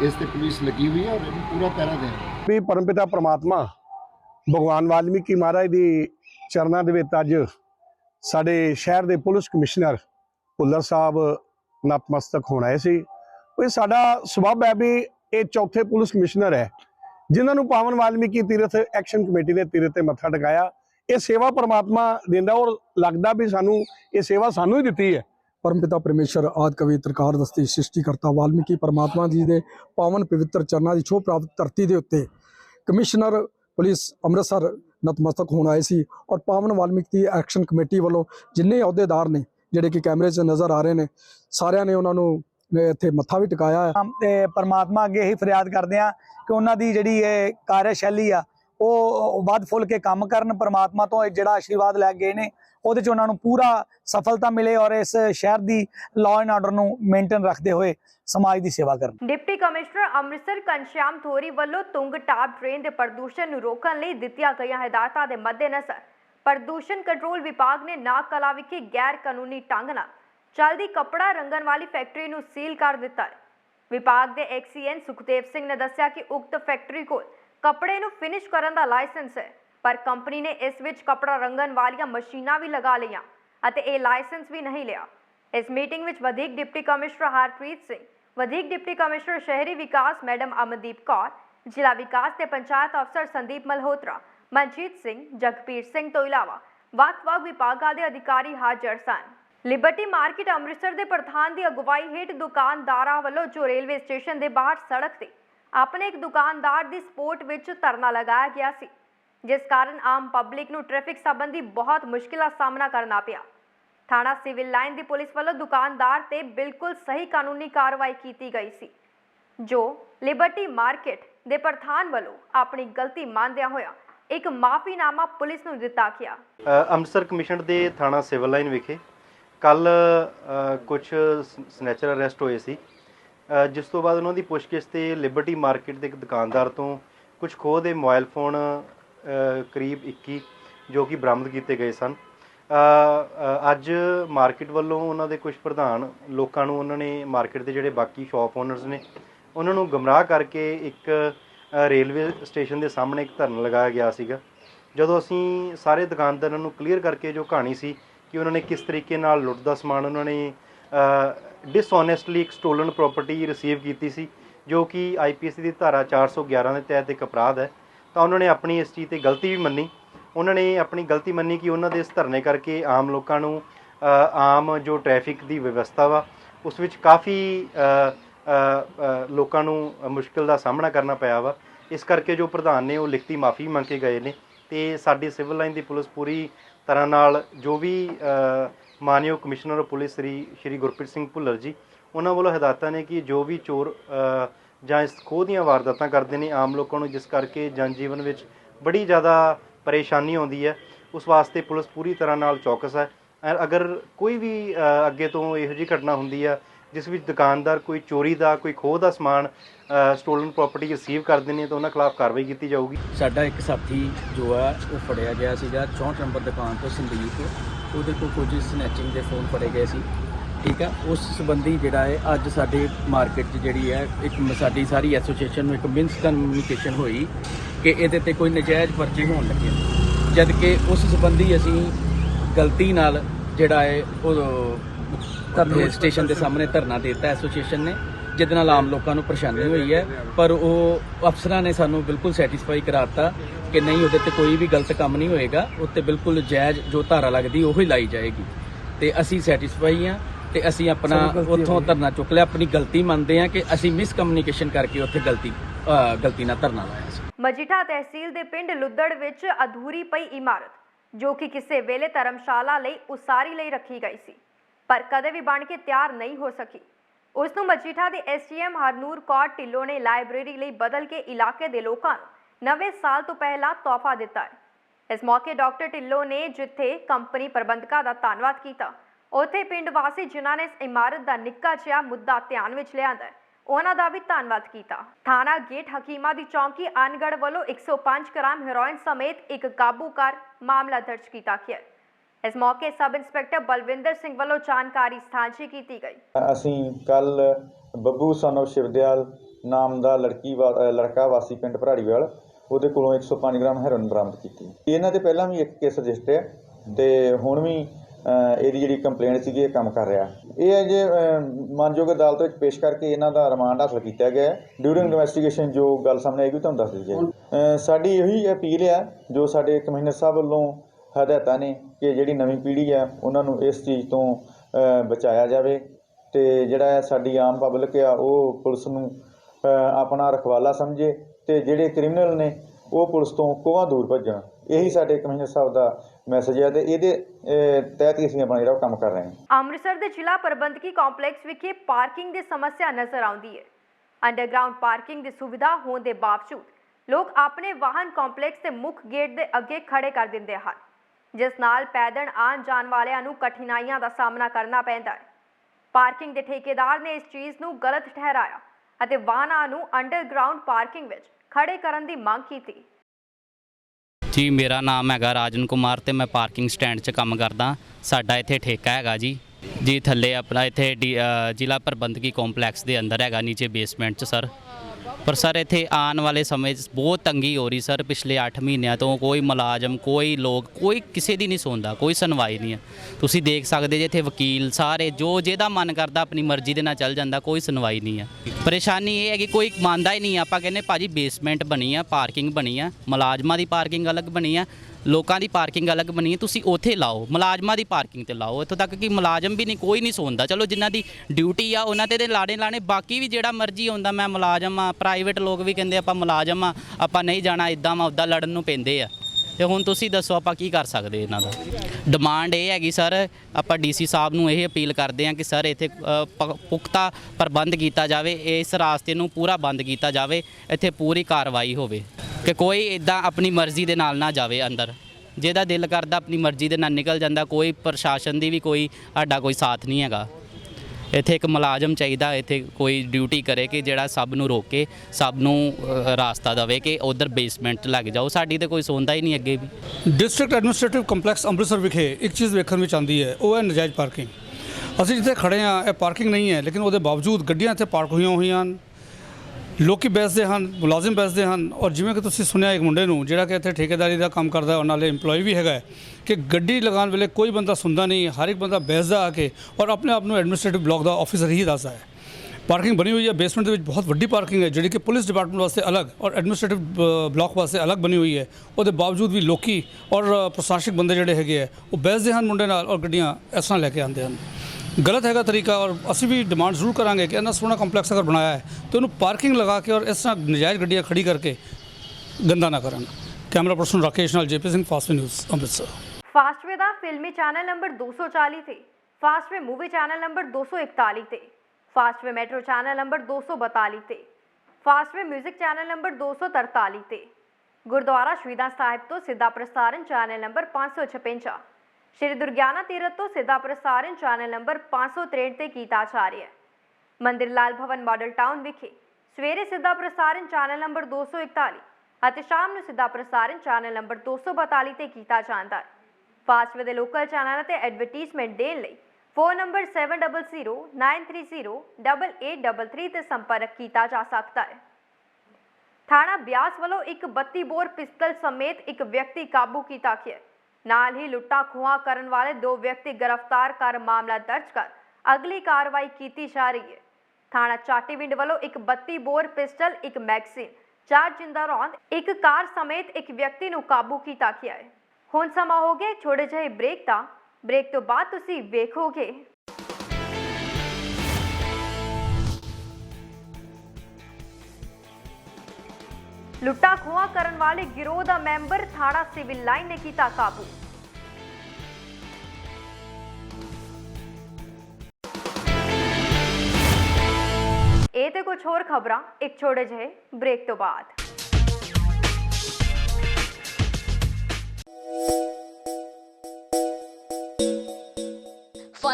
ਇਸ ਤੇ ਪੁਲਿਸ ਲੱਗੀ ਹੋਈ ਹੈ ਔਰ ਇਹਨੂੰ ਪੂਰਾ ਪਹਿਰਾ ਦੇਣਾ। ਵੀ ਪਰਮਪਿਤਾ ਪ੍ਰਮਾਤਮਾ ਭਗਵਾਨ ਵਾਲਮੀਕੀ ਮਹਾਰਾਜ ਦੀ ਚਰਨਾਂ ਦੇ ਵਿੱਚ ਅੱਜ ਸਾਡੇ ਸ਼ਹਿਰ ਦੇ ਪੁਲਿਸ ਕਮਿਸ਼ਨਰ ਭੁੱਲਰ ਸਾਹਿਬ ਨਤਮਸਤਕ ਹੋਣ ਆਏ ਸੀ। ਇਹ ਸਾਡਾ ਸਬਬ ਹੈ ਵੀ ਇਹ ਚੌਥੇ ਪੁਲਿਸ ਕਮਿਸ਼ਨਰ ਹੈ, ਜਿਨ੍ਹਾਂ ਨੂੰ ਪਾਵਨ ਵਾਲਮੀਕੀ ਤੀਰਥ ਐਕਸ਼ਨ ਕਮੇਟੀ ਨੇ ਤੀਰਥ ਤੇ ਮੱਥਾ ਟਿਕਾਇਆ। ਇਹ ਸੇਵਾ ਪਰਮਾਤਮਾ ਦਿੰਦਾ ਔਰ ਲੱਗਦਾ ਵੀ ਸਾਨੂੰ ਇਹ ਸੇਵਾ ਸਾਨੂੰ ਹੀ ਦਿੱਤੀ ਹੈ। ਪਰਮਪਿਤਾ ਪਰਮੇਸ਼ਰ, ਆਦ ਕਵੀ, ਤਰਕਾਰ, ਦਸਤੀ ਸ੍ਰਿਸ਼ਟੀ ਕਰਤਾ ਵਾਲਮੀਕੀ ਪਰਮਾਤਮਾ ਜੀ ਦੇ ਪਾਵਨ ਪਵਿੱਤਰ ਚਰਨਾਂ ਦੀ ਛੋਹ ਪ੍ਰਾਪਤ ਧਰਤੀ ਦੇ ਉੱਤੇ ਕਮਿਸ਼ਨਰ ਪੁਲਿਸ ਅੰਮ੍ਰਿਤਸਰ ਨਤਮਸਤਕ ਹੋਣ ਆਏ ਸੀ ਔਰ ਪਾਵਨ ਵਾਲਮੀਕੀ ਐਕਸ਼ਨ ਕਮੇਟੀ ਵੱਲੋਂ ਜਿੰਨੇ ਅਹੁਦੇਦਾਰ ਨੇ, ਜਿਹੜੇ ਕਿ ਕੈਮਰੇ 'ਚ ਨਜ਼ਰ ਆ ਰਹੇ ਨੇ, ਸਾਰਿਆਂ ਨੇ ਉਹਨਾਂ ਨੂੰ ਇੱਥੇ ਮੱਥਾ ਵੀ ਟਿਕਾਇਆ ਹੈ। ਤੇ ਪਰਮਾਤਮਾ ਅੱਗੇ ਹੀ ਫਰਿਆਦ ਕਰਦੇ ਆ ਕਿ ਉਹਨਾਂ ਦੀ ਜਿਹੜੀ ਇਹ ਕਾਰਜਸ਼ੈਲੀ ਆ, ਉਹ ਵੱਧ ਫੁੱਲ ਕੇ ਕੰਮ ਕਰਨ, ਪਰਮਾਤਮਾ ਤੋਂ ਜਿਹੜਾ ਆਸ਼ੀਰਵਾਦ ਲੈ ਗਏ ਨੇ ਉਹਦੇ ਚ ਉਹਨਾਂ ਨੂੰ ਪੂਰਾ ਸਫਲਤਾ ਮਿਲੇ ਔਰ ਇਸ ਸ਼ਹਿਰ ਦੀ ਲਾਅ ਐਂਡ ਆਰਡਰ ਨੂੰ ਮੇਨਟੇਨ ਰੱਖਦੇ ਹੋਏ ਸਮਾਜ ਦੀ ਸੇਵਾ ਕਰਨ। ਡਿਪਟੀ ਕਮਿਸ਼ਨਰ ਅੰਮ੍ਰਿਤਸਰ ਘਨਸ਼ਿਆਮ ਥੋਰੀ ਵੱਲੋਂ ਤੁੰਗ ਟਾਪ ਟ੍ਰੇਨ ਦੇ ਪ੍ਰਦੂਸ਼ਣ ਨੂੰ ਰੋਕਣ ਲਈ ਦਿੱਤੀਆਂ ਗਈਆਂ ਹਦਾਇਤਾਂ ਦੇ ਮੱਦੇਨਜ਼ਰ ਪ੍ਰਦੂਸ਼ਣ ਕੰਟਰੋਲ ਵਿਭਾਗ ਨੇ ਨਾਗ ਕਲਾ ਵਿਖੇ ਗੈਰ ਕਾਨੂੰਨੀ ਢੰਗ ਨਾਲ ਚਲਦੀ ਕੱਪੜਾ ਰੰਗਣ ਵਾਲੀ ਫੈਕਟਰੀ ਨੂੰ ਸੀਲ ਕਰ ਦਿੱਤਾ ਹੈ। ਵਿਭਾਗ ਦੇ ਐਕਸੀਐਨ ਸੁਖਦੇਵ ਸਿੰਘ ਨੇ ਦੱਸਿਆ ਕਿ ਉਕਤ ਫੈਕਟਰੀ ਕੋਲ ਕੱਪੜੇ ਨੂੰ ਫਿਨਿਸ਼ ਕਰਨ ਦਾ ਲਾਇਸੈਂਸ ਹੈ। ਪਰ ਕੰਪਨੀ ਨੇ ਇਸ ਵਿੱਚ ਕੱਪੜਾ ਰੰਗਣ ਵਾਲੀਆਂ ਮਸ਼ੀਨਾਂ ਵੀ ਲਗਾ ਲਈਆਂ ਅਤੇ ਇਹ ਲਾਇਸੈਂਸ ਵੀ ਨਹੀਂ ਲਿਆ। ਇਸ ਮੀਟਿੰਗ ਵਿੱਚ ਵਧੀਕ ਡਿਪਟੀ ਕਮਿਸ਼ਨਰ ਹਰਪ੍ਰੀਤ ਸਿੰਘ, ਵਧੀਕ ਡਿਪਟੀ ਕਮਿਸ਼ਨਰ ਸ਼ਹਿਰੀ ਵਿਕਾਸ ਮੈਡਮ ਅਮਨਦੀਪ ਕੌਰ, ਜ਼ਿਲ੍ਹਾ ਵਿਕਾਸ ਤੇ ਪੰਚਾਇਤ ਅਫਸਰ ਸੰਦੀਪ ਮਲਹੋਤਰਾ, ਮਨਜੀਤ ਸਿੰਘ ਜਗਪੀਰ ਸਿੰਘ ਤੋਂ ਇਲਾਵਾ ਵੱਖ-ਵੱਖ ਵਿਭਾਗਾਂ ਦੇ ਅਧਿਕਾਰੀ ਹਾਜ਼ਰ ਸਨ। ਲਿਬਰਟੀ ਮਾਰਕੀਟ ਅੰਮ੍ਰਿਤਸਰ ਦੇ ਪ੍ਰਧਾਨ ਦੀ ਅਗਵਾਈ ਹੇਠ ਦੁਕਾਨਦਾਰਾਂ ਵੱਲੋਂ ਜੋ ਰੇਲਵੇ ਸਟੇਸ਼ਨ ਦੇ ਬਾਹਰ ਸੜਕ ਤੇ ਆਪਣੇ ਇੱਕ ਦੁਕਾਨਦਾਰ ਦੀ ਸਪੋਰਟ ਵਿੱਚ ਧਰਨਾ ਲਗਾਇਆ ਗਿਆ ਸੀ। ਜਿਸ ਕਾਰਨ ਆਮ ਪਬਲਿਕ ਨੂੰ ਟ੍ਰੈਫਿਕ ਸੰਬੰਧੀ ਬਹੁਤ ਮੁਸ਼ਕਿਲਾਂ ਦਾ ਸਾਹਮਣਾ ਕਰਨਾ ਪਿਆ। ਥਾਣਾ ਸਿਵਲ ਲਾਈਨ ਦੀ ਪੁਲਿਸ ਵੱਲੋਂ ਦੁਕਾਨਦਾਰ ਤੇ ਬਿਲਕੁਲ ਸਹੀ ਕਾਨੂੰਨੀ ਕਾਰਵਾਈ ਕੀਤੀ ਗਈ ਸੀ, ਜੋ ਲਿਬਰਟੀ ਮਾਰਕੀਟ ਦੇ ਪ੍ਰਧਾਨ ਵੱਲੋਂ ਆਪਣੀ ਗਲਤੀ ਮੰਨਦਿਆਂ ਹੋਇਆ ਇੱਕ ਮਾਫੀਨਾਮਾ ਪੁਲਿਸ ਨੂੰ ਦਿੱਤਾ ਗਿਆ। ਅੰਮ੍ਰਿਤਸਰ ਕਮਿਸ਼ਨ ਦੇ ਥਾਣਾ ਸਿਵਲ ਲਾਈਨ ਵਿਖੇ ਕੱਲ ਕੁਝ ਸਨੈਚਰ ਅਰੈਸਟ ਹੋਏ ਸੀ। ਜਿਸ ਤੋਂ ਬਾਅਦ ਉਹਨਾਂ ਦੀ ਪੁੱਛਗਿੱਛ ਤੇ ਲਿਬਰਟੀ ਮਾਰਕੀਟ ਦੇ ਇੱਕ ਦੁਕਾਨਦਾਰ ਤੋਂ ਕੁਝ ਖੋਹ ਦੇ ਮੋਬਾਈਲ ਫੋਨ ਕਰੀਬ 21 ਜੋ ਕਿ ਬਰਾਮਦ ਕੀਤੇ ਗਏ ਸਨ। ਅੱਜ ਮਾਰਕੀਟ ਵੱਲੋਂ ਉਹਨਾਂ ਦੇ ਕੁਝ ਪ੍ਰਧਾਨ ਲੋਕਾਂ ਨੂੰ ਉਹਨਾਂ ਨੇ ਮਾਰਕੀਟ ਦੇ ਜਿਹੜੇ ਬਾਕੀ ਸ਼ਾਪ ਓਨਰਸ ਨੇ, ਉਹਨਾਂ ਨੂੰ ਗਮਰਾਹ ਕਰਕੇ ਇੱਕ ਰੇਲਵੇ ਸਟੇਸ਼ਨ ਦੇ ਸਾਹਮਣੇ ਇੱਕ ਧਰਨਾ ਲਗਾਇਆ ਗਿਆ ਸੀਗਾ। ਜਦੋਂ ਅਸੀਂ ਸਾਰੇ ਦੁਕਾਨਦਾਰਾਂ ਨੂੰ ਕਲੀਅਰ ਕਰਕੇ ਜੋ ਕਹਾਣੀ ਸੀ ਕਿ ਉਹਨਾਂ ਨੇ ਕਿਸ ਤਰੀਕੇ ਨਾਲ ਲੁੱਟ ਦਾ ਸਮਾਨ ਉਹਨਾਂ ਨੇ ਡਿਸਓਨੈਸਟਲੀ ਇੱਕ ਸਟੋਲਨ ਪ੍ਰਾਪਰਟੀ ਰਿਸੀਵ ਕੀਤੀ ਸੀ, ਜੋ ਕਿ ਆਈਪੀਸੀ ਦੀ ਧਾਰਾ 411 ਦੇ ਤਹਿਤ ਇੱਕ ਅਪਰਾਧ ਹੈ ਤਾਂ ਉਹਨਾਂ ਨੇ ਆਪਣੀ ਇਸ ਚੀਜ਼ ਤੇ ਗਲਤੀ ਵੀ ਮੰਨੀ। ਉਹਨਾਂ ਨੇ ਆਪਣੀ ਗਲਤੀ ਮੰਨੀ ਕਿ ਉਹਨਾਂ ਦੇ ਇਸ ਧਰਨੇ ਕਰਕੇ ਆਮ ਲੋਕਾਂ ਨੂੰ ਆਮ ਜੋ ਟ੍ਰੈਫਿਕ ਦੀ ਵਿਵਸਥਾ ਵਾ, ਉਸ ਵਿੱਚ ਕਾਫੀ ਲੋਕਾਂ ਨੂੰ ਮੁਸ਼ਕਲ ਦਾ ਸਾਹਮਣਾ ਕਰਨਾ ਪਿਆ ਵਾ। ਇਸ ਕਰਕੇ ਜੋ ਪ੍ਰਧਾਨ ਨੇ ਉਹ ਲਿਖਤੀ ਮਾਫੀ ਮੰਗ ਕੇ ਗਏ ਨੇ ਤੇ ਸਾਡੀ ਸਿਵਲ ਲਾਈਨ ਦੀ ਪੁਲਿਸ ਪੂਰੀ ਤਰ੍ਹਾਂ ਨਾਲ ਜੋ ਵੀ ਮਾਨਯੋਗ commissioner of police Shri, Shri Gurpreet Singh Bhullar ji, ਉਹਨਾਂ ਵੱਲੋਂ ਹਦਾਇਤਾਂ ਨੇ ਕਿ ਜੋ ਵੀ ਚੋਰ ਜਾਂ ਇਸ ਖੋਹ ਦੀਆਂ ਵਾਰਦਾਤਾਂ ਕਰਦੇ ਨੇ ਆਮ ਲੋਕਾਂ ਨੂੰ, ਜਿਸ ਕਰਕੇ ਜਨ ਜੀਵਨ ਵਿੱਚ ਬੜੀ ਜ਼ਿਆਦਾ ਪਰੇਸ਼ਾਨੀ ਆਉਂਦੀ ਹੈ। ਉਸ ਵਾਸਤੇ ਪੁਲਿਸ ਪੂਰੀ ਤਰ੍ਹਾਂ ਨਾਲ ਚੌਕਸ ਹੈ। ਅ- ਅਗਰ ਕੋਈ ਵੀ ਅੱਗੇ ਤੋਂ ਇਹੋ ਜਿਹੀ ਘਟਨਾ ਹੁੰਦੀ ਆ ਜਿਸ ਵਿੱਚ ਦੁਕਾਨਦਾਰ ਕੋਈ ਚੋਰੀ ਦਾ, ਕੋਈ ਖੋਹ ਦਾ ਸਮਾਨ ਸਟੋਲਨ ਪ੍ਰਾਪਰਟੀ ਰਿਸੀਵ ਕਰਦੇ ਨੇ, ਤਾਂ ਉਹਨਾਂ ਖਿਲਾਫ ਕਾਰਵਾਈ ਕੀਤੀ ਜਾਊਗੀ। ਸਾਡਾ ਇੱਕ ਸਾਥੀ ਜੋ ਆ ਉਹ ਫੜਿਆ ਗਿਆ ਸੀਗਾ 64 ਨੰਬਰ ਦੁਕਾਨ ਤੋਂ ਸੰਦੀਪ। ਉਹਦੇ ਕੋਲ ਕੁਝ ਸਨੈਚਿੰਗ ਦੇ ਫੋਨ ਫੜੇ ਗਏ ਸੀ। ਠੀਕ ਹੈ ਉਸ ਸੰਬੰਧੀ ਜਿਹੜਾ ਹੈ ਅੱਜ ਸਾਡੇ ਮਾਰਕੀਟ 'ਚ ਜਿਹੜੀ ਹੈ ਇੱਕ ਮ- ਸਾਡੀ ਸਾਰੀ ਐਸੋਸੀਏਸ਼ਨ ਨੂੰ ਇੱਕ ਮਿਸ ਕਮਿਊਨੀਕੇਸ਼ਨ ਹੋਈ ਕਿ ਇਹਦੇ ਤੇ ਕੋਈ ਨਜਾਇਜ਼ ਪਰਚੇ ਹੋਣ ਲੱਗੇ ਨੇ। ਜਦ ਕਿ ਉਸ ਸੰਬੰਧੀ ਅਸੀਂ ਗਲਤੀ ਨਾਲ ਜਿਹੜਾ ਹੈ ਉਹ ਧਰਨੇ ਸਟੇਸ਼ਨ ਦੇ ਸਾਹਮਣੇ ਧਰਨਾ ਦੇ ਦਿੱਤਾ ਐਸੋਸੀਏਸ਼ਨ ਨੇ ਜਿਹਦੇ ਨਾਲ ਆਮ ਲੋਕਾਂ ਨੂੰ ਪਰੇਸ਼ਾਨੀ ਹੋਈ ਹੈ। ਪਰ ਉਹ ਅਫਸਰਾਂ ਨੇ ਸਾਨੂੰ ਬਿਲਕੁਲ ਸੈਟੀਸਫਾਈ ਕਰਾਤਾ ਕਿ ਨਹੀਂ ਉਹਦੇ ਤੇ ਕੋਈ ਵੀ ਗਲਤ ਕੰਮ ਨਹੀਂ ਹੋਏਗਾ ਉੱਤੇ ਬਿਲਕੁਲ ਜਾਇਜ਼ ਜੋ ਧਾਰਾ ਲੱਗਦੀ ਉਹ ਹੀ ਲਾਈ ਜਾਏਗੀ। ਤੇ ਅਸੀਂ ਸੈਟੀਸਫਾਈ ਹਾਂ। ਤੇ ਅਸੀਂ ਆਪਣਾ ਉੱਥੋਂ ਧਰਨਾ ਚੁੱਕ ਲਿਆ ਆਪਣੀ ਗਲਤੀ ਮੰਨਦੇ ਹਾਂ ਕਿ ਅਸੀਂ ਮਿਸ ਕਮਿਊਨੀਕੇਸ਼ਨ ਕਰਕੇ ਉੱਥੇ ਗਲਤੀ ਗਲਤੀ ਨਾਲ ਧਰਨਾ ਲਾਇਆ ਸੀ। ਮਜੀਠਾ ਤਹਿਸੀਲ ਦੇ ਪਿੰਡ ਲੁੱਦੜ ਵਿੱਚ ਅਧੂਰੀ ਪਈ ਇਮਾਰਤ ਜੋ ਕਿ ਕਿਸੇ ਵੇਲੇ ਧਰਮਸ਼ਾਲਾ ਲਈ ਉਸਾਰੀ ਲਈ ਰੱਖੀ ਗਈ ਸੀ ਪਰ ਕਦੇ ਵੀ ਬਣ ਕੇ ਤਿਆਰ ਨਹੀਂ ਹੋ ਸਕੀ। ਉਸ ਨੂੰ ਮਜੀਠਾ ਦੇ ਐਸਟੀਐਮ ਹਰਨੂਰ ਕੌਰ ਢਿੱਲੋਂ ਨੇ ਲਾਇਬ੍ਰੇਰੀ ਲਈ ਬਦਲ ਕੇ ਇਲਾਕੇ ਦੇ ਲੋਕਾਂ ਨੂੰ ਨਵੇਂ ਸਾਲ ਤੋਂ ਪਹਿਲਾਂ ਤੋਹਫਾ ਦਿੱਤਾ ਹੈ। ਇਸ ਮੌਕੇ ਡਾਕਟਰ ਢਿੱਲੋਂ ਨੇ ਜਿੱਥੇ ਕੰਪਨੀ ਪ੍ਰਬੰਧਕਾਂ ਦਾ ਧੰਨਵਾਦ ਕੀਤਾ ਉੱਥੇ ਪਿੰਡ ਵਾਸੀ ਜਿਨ੍ਹਾਂ ਨੇ ਇਸ ਇਮਾਰਤ ਦਾ ਨਿੱਕਾ ਜਿਹਾ ਮੁੱਦਾ ਧਿਆਨ ਵਿੱਚ ਲਿਆਂਦਾ ਉਹਨਾਂ ਦਾ ਵੀ ਧੰਨਵਾਦ ਕੀਤਾ। ਥਾਣਾ ਗੇਟ ਹਕੀਮਾ ਦੀ ਚੌਂਕੀ ਅਨਗੜ ਵੱਲੋਂ 105 ਗ੍ਰਾਮ ਹੈਰੋਇਨ ਸਮੇਤ ਇੱਕ ਕਾਬੂ ਮਾਮਲਾ ਦਰਜ ਕੀਤਾ ਗਿਆ ਇਸ ਮੌਕੇ ਸਬ ਇੰਸਪੈਕਟਰ ਬਲਵਿੰਦਰ ਸਿੰਘ ਵੱਲੋਂ ਜਾਣਕਾਰੀ ਸਾਂਝੀ ਕੀਤੀ ਗਈ। ਅਸੀਂ ਕੱਲ ਬੱਬੂ ਸਾਨੂੰ ਸ਼ਿਵਦਿਆਲ ਨਾਮ ਦਾ ਲੜਕੀ ਲੜਕਾ ਵਾਸੀ ਪਿੰਡ ਭਰਾੜੀਵਾਲ ਉਹਦੇ ਕੋਲੋਂ 105 ਗ੍ਰਾਮ ਹੈਰੋਇਨ ਬਰਾਮਦ ਕੀਤੀ। ਇਹਨਾਂ ਤੇ ਪਹਿਲਾਂ ਵੀ ਇੱਕ ਕੇਸ ਰਜਿਸਟਰ ਹੈ ਤੇ ਹੁਣ ਵੀ ਇਹਦੀ ਜਿਹੜੀ ਕੰਪਲੇਂਟ ਸੀਗੀ ਇਹ ਕੰਮ ਕਰ ਰਿਹਾ। ਇਹ ਹੈ ਜੇ ਅ, ਮਾਨਯੋਗ ਅਦਾਲਤ ਵਿੱਚ ਪੇਸ਼ ਕਰਕੇ ਇਹਨਾਂ ਦਾ ਰਿਮਾਂਡ ਹਾਸਲ ਕੀਤਾ ਗਿਆ ਡਿਊਰਿੰਗ ਇਨਵੈਸਟੀਗੇਸ਼ਨ ਜੋ ਗੱਲ ਸਾਹਮਣੇ ਆਏਗੀ ਤੁਹਾਨੂੰ ਦੱਸ ਦਿੱਤੀ ਜਾਏਗੀ। ਸਾਡੀ ਇਹੀ ਅਪੀਲ ਆ ਜੋ ਸਾਡੇ ਕਮਿਸ਼ਨਰ ਸਾਹਿਬ ਵੱਲੋਂ ਹਦਾਇਤਾਂ ਨੇ ਕਿ ਜਿਹੜੀ ਨਵੀਂ ਪੀੜ੍ਹੀ ਆ ਉਹਨਾਂ ਨੂੰ ਇਸ ਚੀਜ਼ ਤੋਂ ਬਚਾਇਆ ਜਾਵੇ ਤੇ ਜਿਹੜਾ ਸਾਡੀ ਆਮ ਪਬਲਿਕ ਆ ਉਹ ਪੁਲਿਸ ਨੂੰ ਆਪਣਾ ਰਖਵਾਲਾ ਸਮਝੇ ਤੇ ਜਿਹੜੇ ਕ੍ਰਿਮੀਨਲ ਨੇ ਉਹ ਪੁਲਿਸ ਤੋਂ ਕੋਹਾਂ ਦੂਰ ਭੱਜਣ। ਇਹੀ ਸਾਡੇ ਕਮਿਸ਼ਨਰ ਸਾਹਿਬ ਦਾ ਮੈਸੇਜ ਹੈ ਤੇ ਇਹਦੇ ਤਹਿਤ ਹੀ ਅਸੀਂ ਆਪਣਾ ਜਿਹੜਾ ਕੰਮ ਕਰ ਰਹੇ ਹਾਂ। ਅੰਮ੍ਰਿਤਸਰ ਦੇ ਜ਼ਿਲ੍ਹਾ ਪ੍ਰਬੰਧਕੀ ਕੰਪਲੈਕਸ ਵਿਖੇ ਪਾਰਕਿੰਗ ਦੀ ਸਮੱਸਿਆ ਨਜ਼ਰ ਆਉਂਦੀ ਹੈ। ਅੰਡਰਗਰਾਉਂਡ ਪਾਰਕਿੰਗ ਦੀ ਸੁਵਿਧਾ ਹੋਣ ਦੇ ਬਾਵਜੂਦ ਲੋਕ ਆਪਣੇ ਵਾਹਨ ਕੰਪਲੈਕਸ ਦੇ ਮੁੱਖ ਗੇਟ ਦੇ ਅੱਗੇ ਖੜੇ ਕਰ ਦਿੰਦੇ ਹਨ, ਜਿਸ ਨਾਲ ਪੈਦਲ ਆਉਣ ਜਾਣ ਵਾਲਿਆਂ ਨੂੰ ਕਠਿਨਾਈਆਂ ਦਾ ਸਾਹਮਣਾ ਕਰਨਾ ਪੈਂਦਾ ਹੈ। ਪਾਰਕਿੰਗ ਦੇ ਠੇਕੇਦਾਰ ਨੇ ਇਸ ਚੀਜ਼ ਨੂੰ ਗਲਤ ਠਹਿਰਾਇਆ ਅਤੇ ਵਾਹਨਾਂ ਨੂੰ ਅੰਡਰਗਰਾਉਂਡ ਪਾਰਕਿੰਗ ਵਿੱਚ ਖੜੇ ਕਰਨ ਦੀ ਮੰਗ ਕੀਤੀ। ਜੀ, ਮੇਰਾ ਨਾਮ ਹੈਗਾ ਰਾਜਨ ਕੁਮਾਰ ਤੇ ਮੈਂ ਪਾਰਕਿੰਗ ਸਟੈਂਡ 'ਚ ਕੰਮ ਕਰਦਾ। ਸਾਡਾ ਇੱਥੇ ਠੇਕਾ ਹੈਗਾ ਜੀ। ਜੀ, ਥੱਲੇ ਆਪਣਾ ਇੱਥੇ ਡੀ- ਜ਼ਿਲ੍ਹਾ ਪ੍ਰਬੰਧਕੀ ਕੰਪਲੈਕਸ ਦੇ ਅੰਦਰ ਹੈਗਾ, ਨੀਚੇ ਬੇਸਮੈਂਟ 'ਚ ਸਰ ਪਰ ਸਰ, ਇੱਥੇ ਆਉਣ ਵਾਲੇ ਸਮੇਂ 'ਚ ਬਹੁਤ ਤੰਗੀ ਹੋ ਰਹੀ ਸਰ, ਪਿਛਲੇ 8 ਮਹੀਨਿਆਂ ਤੋਂ ਕੋਈ ਮੁਲਾਜ਼ਮ, ਕੋਈ ਲੋਕ, ਕੋਈ ਕਿਸੇ ਦੀ ਨਹੀਂ ਸੁਣਦਾ, ਕੋਈ ਸੁਣਵਾਈ ਨਹੀਂ ਹੈ। ਤੁਸੀਂ ਦੇਖ ਸਕਦੇ ਜੇ ਇੱਥੇ ਵਕੀਲ ਸਾਰੇ, ਜੋ ਜਿਹਦਾ ਮਨ ਕਰਦਾ ਆਪਣੀ ਮਰਜ਼ੀ ਦੇ ਨਾਲ ਚੱਲ ਜਾਂਦਾ, ਕੋਈ ਸੁਣਵਾਈ ਨਹੀਂ ਹੈ। ਪਰੇਸ਼ਾਨੀ ਇਹ ਹੈ ਕਿ ਕੋਈ ਮੰਨਦਾ ਹੀ ਨਹੀਂ, ਆਪਾਂ ਕਹਿੰਦੇ ਭਾਜੀ ਬੇਸਮੈਂਟ ਬਣੀ ਆ ਪਾਰਕਿੰਗ ਬਣੀ ਆ, ਮੁਲਾਜ਼ਮਾਂ ਦੀ ਪਾਰਕਿੰਗ ਅਲੱਗ ਬਣੀ ਆ ਲੋਕਾਂ ਦੀ ਪਾਰਕਿੰਗ ਅਲੱਗ ਬਣੀ ਹੈ, ਤੁਸੀਂ ਉੱਥੇ ਲਾਓ, ਮੁਲਾਜ਼ਮਾਂ ਦੀ ਪਾਰਕਿੰਗ ਤੇ ਲਾਓ, ਇੱਥੋਂ ਤੱਕ ਕਿ ਮੁਲਾਜ਼ਮ ਵੀ ਨਹੀਂ, ਕੋਈ ਨਹੀਂ ਸੌਂਦਾ। ਚਲੋ, ਜਿਨ੍ਹਾਂ ਦੀ ਡਿਊਟੀ ਆ, ਉਹਨਾਂ ਤੇ ਤੇ ਲਾੜੇ ਲਾਣੇ, ਬਾਕੀ ਵੀ ਜਿਹੜਾ ਮਰਜ਼ੀ ਹੁੰਦਾ, ਮੈਂ ਮੁਲਾਜ਼ਮ ਆ ਪ੍ਰਾਈਵੇਟ ਲੋਕ ਵੀ ਕਹਿੰਦੇ ਆਪਾਂ ਮੁਲਾਜ਼ਮ ਆ, ਆਪਾਂ ਨਹੀਂ ਜਾਣਾ ਇਦਾਂ ਵਾ ਉੱਦਾਂ ਲੜਨ ਨੂੰ ਪੈਂਦੇ ਆ। ਤੇ ਹੁਣ ਤੁਸੀਂ ਦੱਸੋ ਆਪਾਂ ਕੀ ਕਰ ਸਕਦੇ ਇਹਨਾਂ ਦਾ? ਡਿਮਾਂਡ ਇਹ ਹੈਗੀ ਸਰ ਆਪਾਂ ਡੀਸੀ ਸਾਹਿਬ ਨੂੰ ਇਹ ਅਪੀਲ ਕਰਦੇ ਹਾਂ ਕਿ ਸਰ ਇੱਥੇ ਪ- ਪੁਖਤਾ ਪ੍ਰਬੰਧ ਕੀਤਾ ਜਾਵੇ, ਇਸ ਰਾਸਤੇ ਨੂੰ ਪੂਰਾ ਬੰਦ ਕੀਤਾ ਜਾਵੇ, ਇੱਥੇ ਪੂਰੀ ਕਾਰਵਾਈ ਹੋਵੇ। ਕਿ ਕੋਈ ਇਦਾਂ ਆਪਣੀ ਮਰਜ਼ੀ ਦੇ ਨਾਲ ਨਾ ਜਾਵੇ ਅੰਦਰ। ਜਿਹਦਾ ਦਿਲ ਕਰਦਾ ਆਪਣੀ ਮਰਜ਼ੀ ਦੇ ਨਾਲ ਨਿਕਲ ਜਾਂਦਾ, ਕੋਈ ਪ੍ਰਸ਼ਾਸਨ ਦੀ ਵੀ ਕੋਈ, ਸਾਡਾ ਕੋਈ ਸਾਥ ਨਹੀਂ ਹੈਗਾ। ਇੱਥੇ ਇੱਕ ਮੁਲਾਜ਼ਮ ਚਾਹੀਦਾ ਇੱਥੇ ਕੋਈ ਡਿਊਟੀ ਕਰੇ ਕਿ ਜਿਹੜਾ ਸਭ ਨੂੰ ਰੋਕੇ ਸਭ ਨੂੰ ਅ, ਰਾਸਤਾ ਦਵੇ ਕਿ ਉਧਰ ਬੇਸਮੈਂਟ ਲੱਗ ਜਾਓ। ਸਾਡੀ ਤੇ ਕੋਈ ਸੁਣਦਾ ਹੀ ਨਹੀਂ ਅੱਗੇ ਵੀ। ਡਿਸਟ੍ਰਿਕਟ ਐਡਮਿਨਿਸਟ੍ਰੇਟਿਵ ਕੰਪਲੈਕਸ ਅੰਮ੍ਰਿਤਸਰ ਵਿਖੇ ਇੱਕ ਚੀਜ਼ ਵੇਖਣ ਵਿੱਚ ਆਉਂਦੀ ਹੈ ਉਹ ਹੈ ਨਜਾਇਜ਼ ਪਾਰਕਿੰਗ ਅਸੀਂ ਜਿੱਥੇ ਖੜੇ ਆ ਇਹ ਪਾਰਕਿੰਗ ਨਹੀਂ ਹੈ ਲੇਕਿਨ ਉਹਦੇ ਬਾਵਜੂਦ ਗੱਡੀਆਂ ਇੱਥੇ ਪਾਰਕ ਹੋਈਆਂ ਹੋਈਆਂ ਹਨ। ਲੋਕੀ ਬੈਸਦੇ ਹਨ ਮੁਲਾਜ਼ਮ ਬੈਸਦੇ ਹਨ ਔਰ ਜਿਵੇਂ ਕਿ ਤੁਸੀਂ ਸੁਣਿਆ ਇੱਕ ਮੁੰਡੇ ਨੂੰ ਜਿਹੜਾ ਕਿ ਇੱਥੇ ਠੇਕੇਦਾਰੀ ਦਾ ਕੰਮ ਕਰਦਾ ਔਰ ਨਾਲੇ EMPLOYE ਵੀ ਹੈਗਾ ਕਿ ਗੱਡੀ ਲਗਾਉਣ ਵੇਲੇ ਕੋਈ ਬੰਦਾ ਸੁਣਦਾ ਨਹੀਂ ਹਰ ਇੱਕ ਬੰਦਾ ਬੈਸਦਾ ਆ ਕੇ ਔਰ ਆਪਣੇ ਆਪ ਨੂੰ ਐਡਮਿਨਿਸਟ੍ਰੇਟਿਵ ਬਲਾਕ ਦਾ ਆਫੀਸਰ ਹੀ ਦੱਸਦਾ ਹੈ। ਪਾਰਕਿੰਗ ਬਣੀ ਹੋਈ ਹੈ ਬੇਸਮੈਂਟ ਦੇ ਵਿੱਚ ਬਹੁਤ ਵੱਡੀ ਪਾਰਕਿੰਗ ਹੈ ਜਿਹੜੀ ਕਿ ਪੁਲਿਸ ਡਿਪਾਰਟਮੈਂਟ ਵਾਸਤੇ ਅਲੱਗ ਔਰ ਐਡਮਿਨਿਸਟ੍ਰੇਟਿਵ ਬਲਾਕ ਵਾਸਤੇ ਅਲੱਗ ਬਣੀ ਹੋਈ ਹੈ। ਉਹਦੇ ਬਾਵਜੂਦ ਵੀ ਲੋਕੀ ਔਰ ਅ, ਪ੍ਰਸ਼ਾਸਨਿਕ ਬੰਦੇ ਜਿਹੜੇ ਹੈਗੇ ਆ ਉਹ ਬੈਸਦੇ ਹਨ ਮੁੰਡੇ ਨਾਲ ਔਰ ਗੱਡੀਆਂ ਇਸ ਤਰ੍ਹਾਂ ਲੈ ਕੇ ਆਉਂਦੇ ਹਨ। ਗਲਤ ਹੈਗਾ ਤਰੀਕਾ ਔਰ ਅਸੀਂ ਵੀ ਡਿਮਾਂਡ ਜ਼ਰੂਰ ਕਰਾਂਗੇ ਕਿ ਇੰਨਾ ਸੋਹਣਾ ਕੰਪਲੈਕਸ ਅਗਰ ਬਣਾਇਆ ਹੈ, ਤੇ ਉਹਨੂੰ ਪਾਰਕਿੰਗ ਲਗਾ ਕੇ ਔਰ ਇਸ ਤਰ੍ਹਾਂ ਨਜਾਇਜ਼ ਗੱਡੀਆਂ ਖੜੀ ਕਰਕੇ ਗੰਦਾ ਨਾ ਕਰਨ। ਕੈਮਰਾ ਪਰਸਨ ਰਾਕੇਸ਼ ਨਾਲ JP Singh, fast news, Amritsar. Fastway ਦਾ ਫਿਲਮੀ ਚੈਨਲ ਨੰਬਰ 240 ਤੇ ਫਾਸਟਵੇ ਮੂਵੀ ਚੈਨਲ ਨੰਬਰ 241 ਤੇ ਫਾਸਟਵੇ ਮੈਟਰੋ ਚੈਨਲ ਨੰਬਰ 242 ਤੇ ਫਾਸਟਵੇ 뮤직 ਚੈਨਲ ਨੰਬਰ 243 ਤੇ, ਗੁਰਦੁਆਰਾ ਸ਼ਹੀਦਾਂ ਸਾਹਿਬ ਤੋਂ ਸਿੱਧਾ ਪ੍ਰਸਾਰਣ ਚੈਨਲ ਨੰਬਰ 556 ਸ਼੍ਰੀ ਦੁਰਗਿਆਨਾ ਤੀਰਥ ਤੋਂ ਸਿੱਧਾ ਪ੍ਰਸਾਰਣ ਚੈਨਲ ਨੰਬਰ 563 ਤੇ ਕੀਤਾ ਜਾ ਰਿਹਾ ਹੈ। ਮੰਦਿਰ ਲਾਲ ਭਵਨ ਮਾਡਲ ਟਾਊਨ ਵਿਖੇ ਸਵੇਰੇ ਸਿੱਧਾ ਪ੍ਰਸਾਰਣ ਚੈਨਲ ਨੰਬਰ 241 ਅਤੇ ਸ਼ਾਮ ਨੂੰ ਸਿੱਧਾ ਪ੍ਰਸਾਰਣ ਚੈਨਲ ਨੰਬਰ 242 ਤੇ ਕੀਤਾ ਜਾਂਦਾ ਹੈ। ਫਾਸਟ ਦੇ ਲੋਕਲ ਚੈਨਲ ਤੇ ਐਡਵਰਟਾਈਜ਼ਮੈਂਟ ਦੇਣ ਲਈ ਫੋਨ ਨੰਬਰ 7009338833 ਤੇ ਸੰਪਰਕ ਕੀਤਾ ਜਾ ਸਕਦਾ ਹੈ। ਥਾਣਾ ਬਿਆਸ ਵੱਲੋਂ ਇੱਕ 32 ਬੋਰ ਪਿਸਤਲ ਸਮੇਤ ਇੱਕ ਵਿਅਕਤੀ ਕਾਬੂ ਕੀਤਾ ਗਿਆ ਹੈ। ਨਾਲ ਹੀ ਲੁੱਟਾਂ ਖੋਹਾਂ ਕਰਨ ਵਾਲੇ ਦੋ ਵਿਅਕਤੀ ਗ੍ਰਿਫਤਾਰ ਕਰ ਮਾਮਲਾ ਦਰਜ ਕਰ ਅਗਲੀ ਕਾਰਵਾਈ ਕੀਤੀ ਜਾ ਰਹੀ ਹੈ। ਥਾਣਾ ਚਾਟੀਵਿੰਡ ਵੱਲੋਂ ਇੱਕ 32 ਬੋਰ ਪਿਸਟਲ, ਇੱਕ ਮੈਗਜ਼ੀਨ, ਚਾਰ ਜਿੰਦਾ ਰੌਂਦ, ਇੱਕ ਕਾਰ ਸਮੇਤ ਇੱਕ ਵਿਅਕਤੀ ਨੂੰ ਕਾਬੂ ਕੀਤਾ ਗਿਆ ਹੈ। ਹੁਣ ਸਮਾਂ ਹੋ ਗਿਆ ਇੱਕ ਛੋਟੇ ਜਿਹੇ ਬ੍ਰੇਕ ਦਾ। ਬ੍ਰੇਕ ਤੋਂ ਬਾਅਦ ਤੁਸੀਂ ਵੇਖੋਗੇ। ਲੁੱਟਾਂ ਖੋਹਾਂ ਕਰਨ ਵਾਲੇ ਗਿਰੋਹ ਦਾ ਮੈਂਬਰ ਥਾਣਾ ਸਿਵਲ ਲਾਈਨ ਨੇ ਕੀਤਾ ਕਾਬੂ ਇਹ ਤੇ ਕੁਝ ਹੋਰ ਖਬਰਾਂ ਇੱਕ ਛੋਟੇ ਜਿਹੇ ਬ੍ਰੇਕ ਤੋਂ ਬਾਅਦ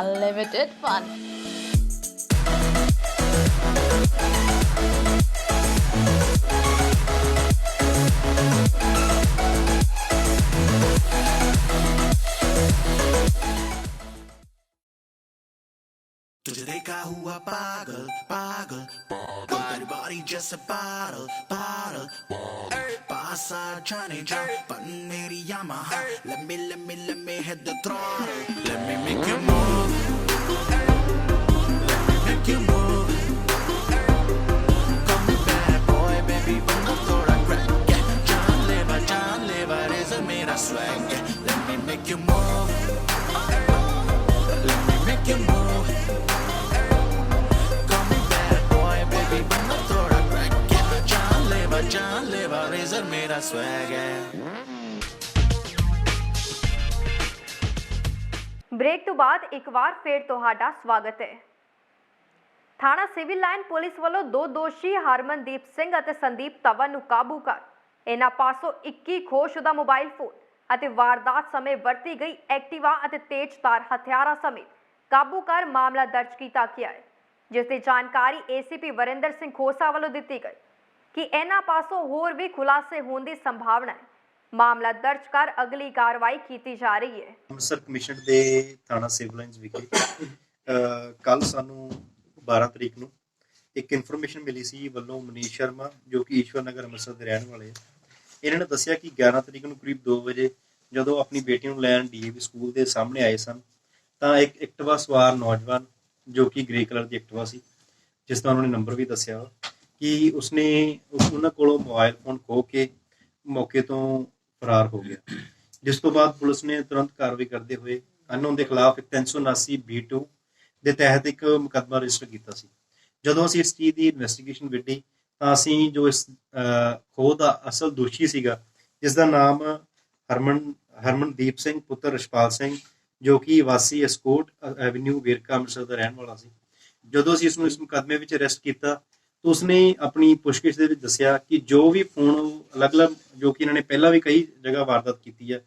Unlimited fun. तुझे देखा हुआ पागल पागल तेरी बॉडी जैसे पागल पागल पास आ जाने जा पन मेरी Yamaha let me let me let me hit the throttle let me make you move let me make you move Call me bad boy baby बंदा थोड़ा crack yeah जानलेवा जानलेवा रेज़र मेरा swag yeah let me make you move let me make you move जानलेवा जानलेवा razor मेरा swag है break ਤੋਂ ਬਾਅਦ ਇੱਕ ਵਾਰ ਫੇਰ ਤੁਹਾਡਾ ਸਵਾਗਤ ਹੈ ਥਾਣਾ ਸਿਵਲ ਲਾਈਨ ਪੁਲਿਸ ਵੱਲੋਂ ਦੋ ਦੋਸ਼ੀ ਹਰਮਨਦੀਪ ਸਿੰਘ ਅਤੇ ਸੰਦੀਪ ਤਵਨ ਨੂੰ ਕਾਬੂ ਕਰ ਇਹਨਾਂ ਪਾਸੋਂ 21 ਖੋਸ਼ੁਦਾ ਮੋਬਾਈਲ ਫੋਨ ਅਤੇ ਵਾਰਦਾਤ ਸਮੇਂ ਵਰਤੀ ਗਈ ਐਕਟਿਵਾ ਅਤੇ ਤੇਜ਼ਧਾਰ ਹਥਿਆਰਾਂ ਸਮੇਤ ਕਾਬੂ ਕਰ ਮਾਮਲਾ ਦਰਜ ਕੀਤਾ ਗਿਆ ਹੈ ਜਿਸ ਦੀ ਜਾਣਕਾਰੀ ਏਸੀਪੀ ਵਰਿੰਦਰ ਸਿੰਘ ਖੋਸਾ ਵੱਲੋਂ ਦਿੱਤੀ ਗਈ ਕਿ ਇਹਨਾਂ ਪਾਸੋਂ ਹੋਰ ਵੀ ਖੁਲਾਸੇ ਹੋਣ ਦੀ ਸੰਭਾਵਨਾ ਹੈ। ਮਾਮਲਾ ਦਰਜ ਕਰ ਅਗਲੀ ਕਾਰਵਾਈ ਕੀਤੀ ਜਾ ਰਹੀ ਹੈ। ਅੰਮ੍ਰਿਤਸਰ ਕਮਿਸ਼ਨ ਦੇ ਥਾਣਾ ਸਿਵਲ ਲਾਈਨਸ ਵਿਖੇ ਕੱਲ ਸਾਨੂੰ 12 ਤਰੀਕ ਨੂੰ ਇੱਕ ਇਨਫੋਰਮੇਸ਼ਨ ਮਿਲੀ ਸੀ ਵੱਲੋਂ ਮਨੀਸ਼ ਸ਼ਰਮਾ ਜੋ ਕਿ ਈਸ਼ਵਰ ਨਗਰ ਅੰਮ੍ਰਿਤਸਰ ਦੇ ਰਹਿਣ ਵਾਲੇ ਇਹਨਾਂ ਨੇ ਦੱਸਿਆ ਕਿ 11 ਤਰੀਕ ਨੂੰ ਕਰੀਬ 2 ਵਜੇ ਜਦੋਂ ਆਪਣੀ ਬੇਟੀ ਨੂੰ ਲੈਣ ਡੀਏਵੀ ਸਕੂਲ ਦੇ ਸਾਹਮਣੇ ਆਏ ਸਨ ਤਾਂ ਇੱਕ ਐਕਟਿਵਾ ਸਵਾਰ ਨੌਜਵਾਨ ਜੋ ਕਿ ਗ੍ਰੇ ਕਲਰ ਦੀ ਐਕਟਿਵਾ ਸੀ ਜਿਸ ਦਾ ਉਹਨਾਂ ਨੇ ਨੰਬਰ ਵੀ ਦੱਸਿਆ ਵਾ, ਕਿ ਉਸਨੇ ਉਹਨਾਂ ਕੋਲੋਂ ਮੋਬਾਈਲ ਫੋਨ ਖੋ ਕੇ ਮੌਕੇ ਤੋਂ ਫਰਾਰ ਹੋ ਗਿਆ। ਜਿਸ ਤੋਂ ਬਾਅਦ ਪੁਲਿਸ ਨੇ ਤੁਰੰਤ ਕਾਰਵਾਈ ਕਰਦੇ ਹੋਏ ਅਨਨੋਨ ਦੇ ਖਿਲਾਫ ਇੱਕ 379 B2 ਦੇ ਤਹਿਤ ਇੱਕ ਮੁਕੱਦਮਾ ਰਜਿਸਟਰ ਕੀਤਾ ਸੀ। ਜਦੋਂ ਅਸੀਂ ਇਸ ਚੀਜ਼ ਦੀ ਇਨਵੈਸਟੀਗੇਸ਼ਨ ਵਿੱਢੀ, ਤਾਂ ਅਸੀਂ ਜੋ ਇਸ ਖੋਹ ਦਾ ਅਸਲ ਦੋਸ਼ੀ ਸੀਗਾ, ਜਿਸ ਦਾ ਨਾਮ ਹਰਮਨ, ਹਰਮਨਦੀਪ ਸਿੰਘ, ਪੁੱਤਰ ਰਸ਼ਪਾਲ ਸਿੰਘ, ਜੋ ਕਿ ਵਾਸੀ ਐਸਕੋਟ ਐਵਨਿਊ ਵੇਰਕਾ ਅੰਮ੍ਰਿਤਸਰ ਦਾ ਰਹਿਣ ਵਾਲਾ ਸੀ। ਜਦੋਂ ਅਸੀਂ ਇਸ ਨੂੰ, ਇਸ ਮੁਕੱਦਮੇ ਵਿੱਚ ਅਰੈਸਟ ਕੀਤਾ ਤਾਂ ਉਸਨੇ ਆਪਣੀ ਪੁੱਛਗਿੱਛ ਦੇ ਵਿੱਚ ਦੱਸਿਆ ਕਿ ਜੋ ਵੀ ਫੋਨ ਉਹ ਅਲੱਗ-ਅਲੱਗ ਜੋ ਕਿ ਇਹਨਾਂ ਨੇ ਪਹਿਲਾਂ ਵੀ ਕਈ ਜਗ੍ਹਾ ਵਾਰਦਾਤ ਕੀਤੀ ਹੈ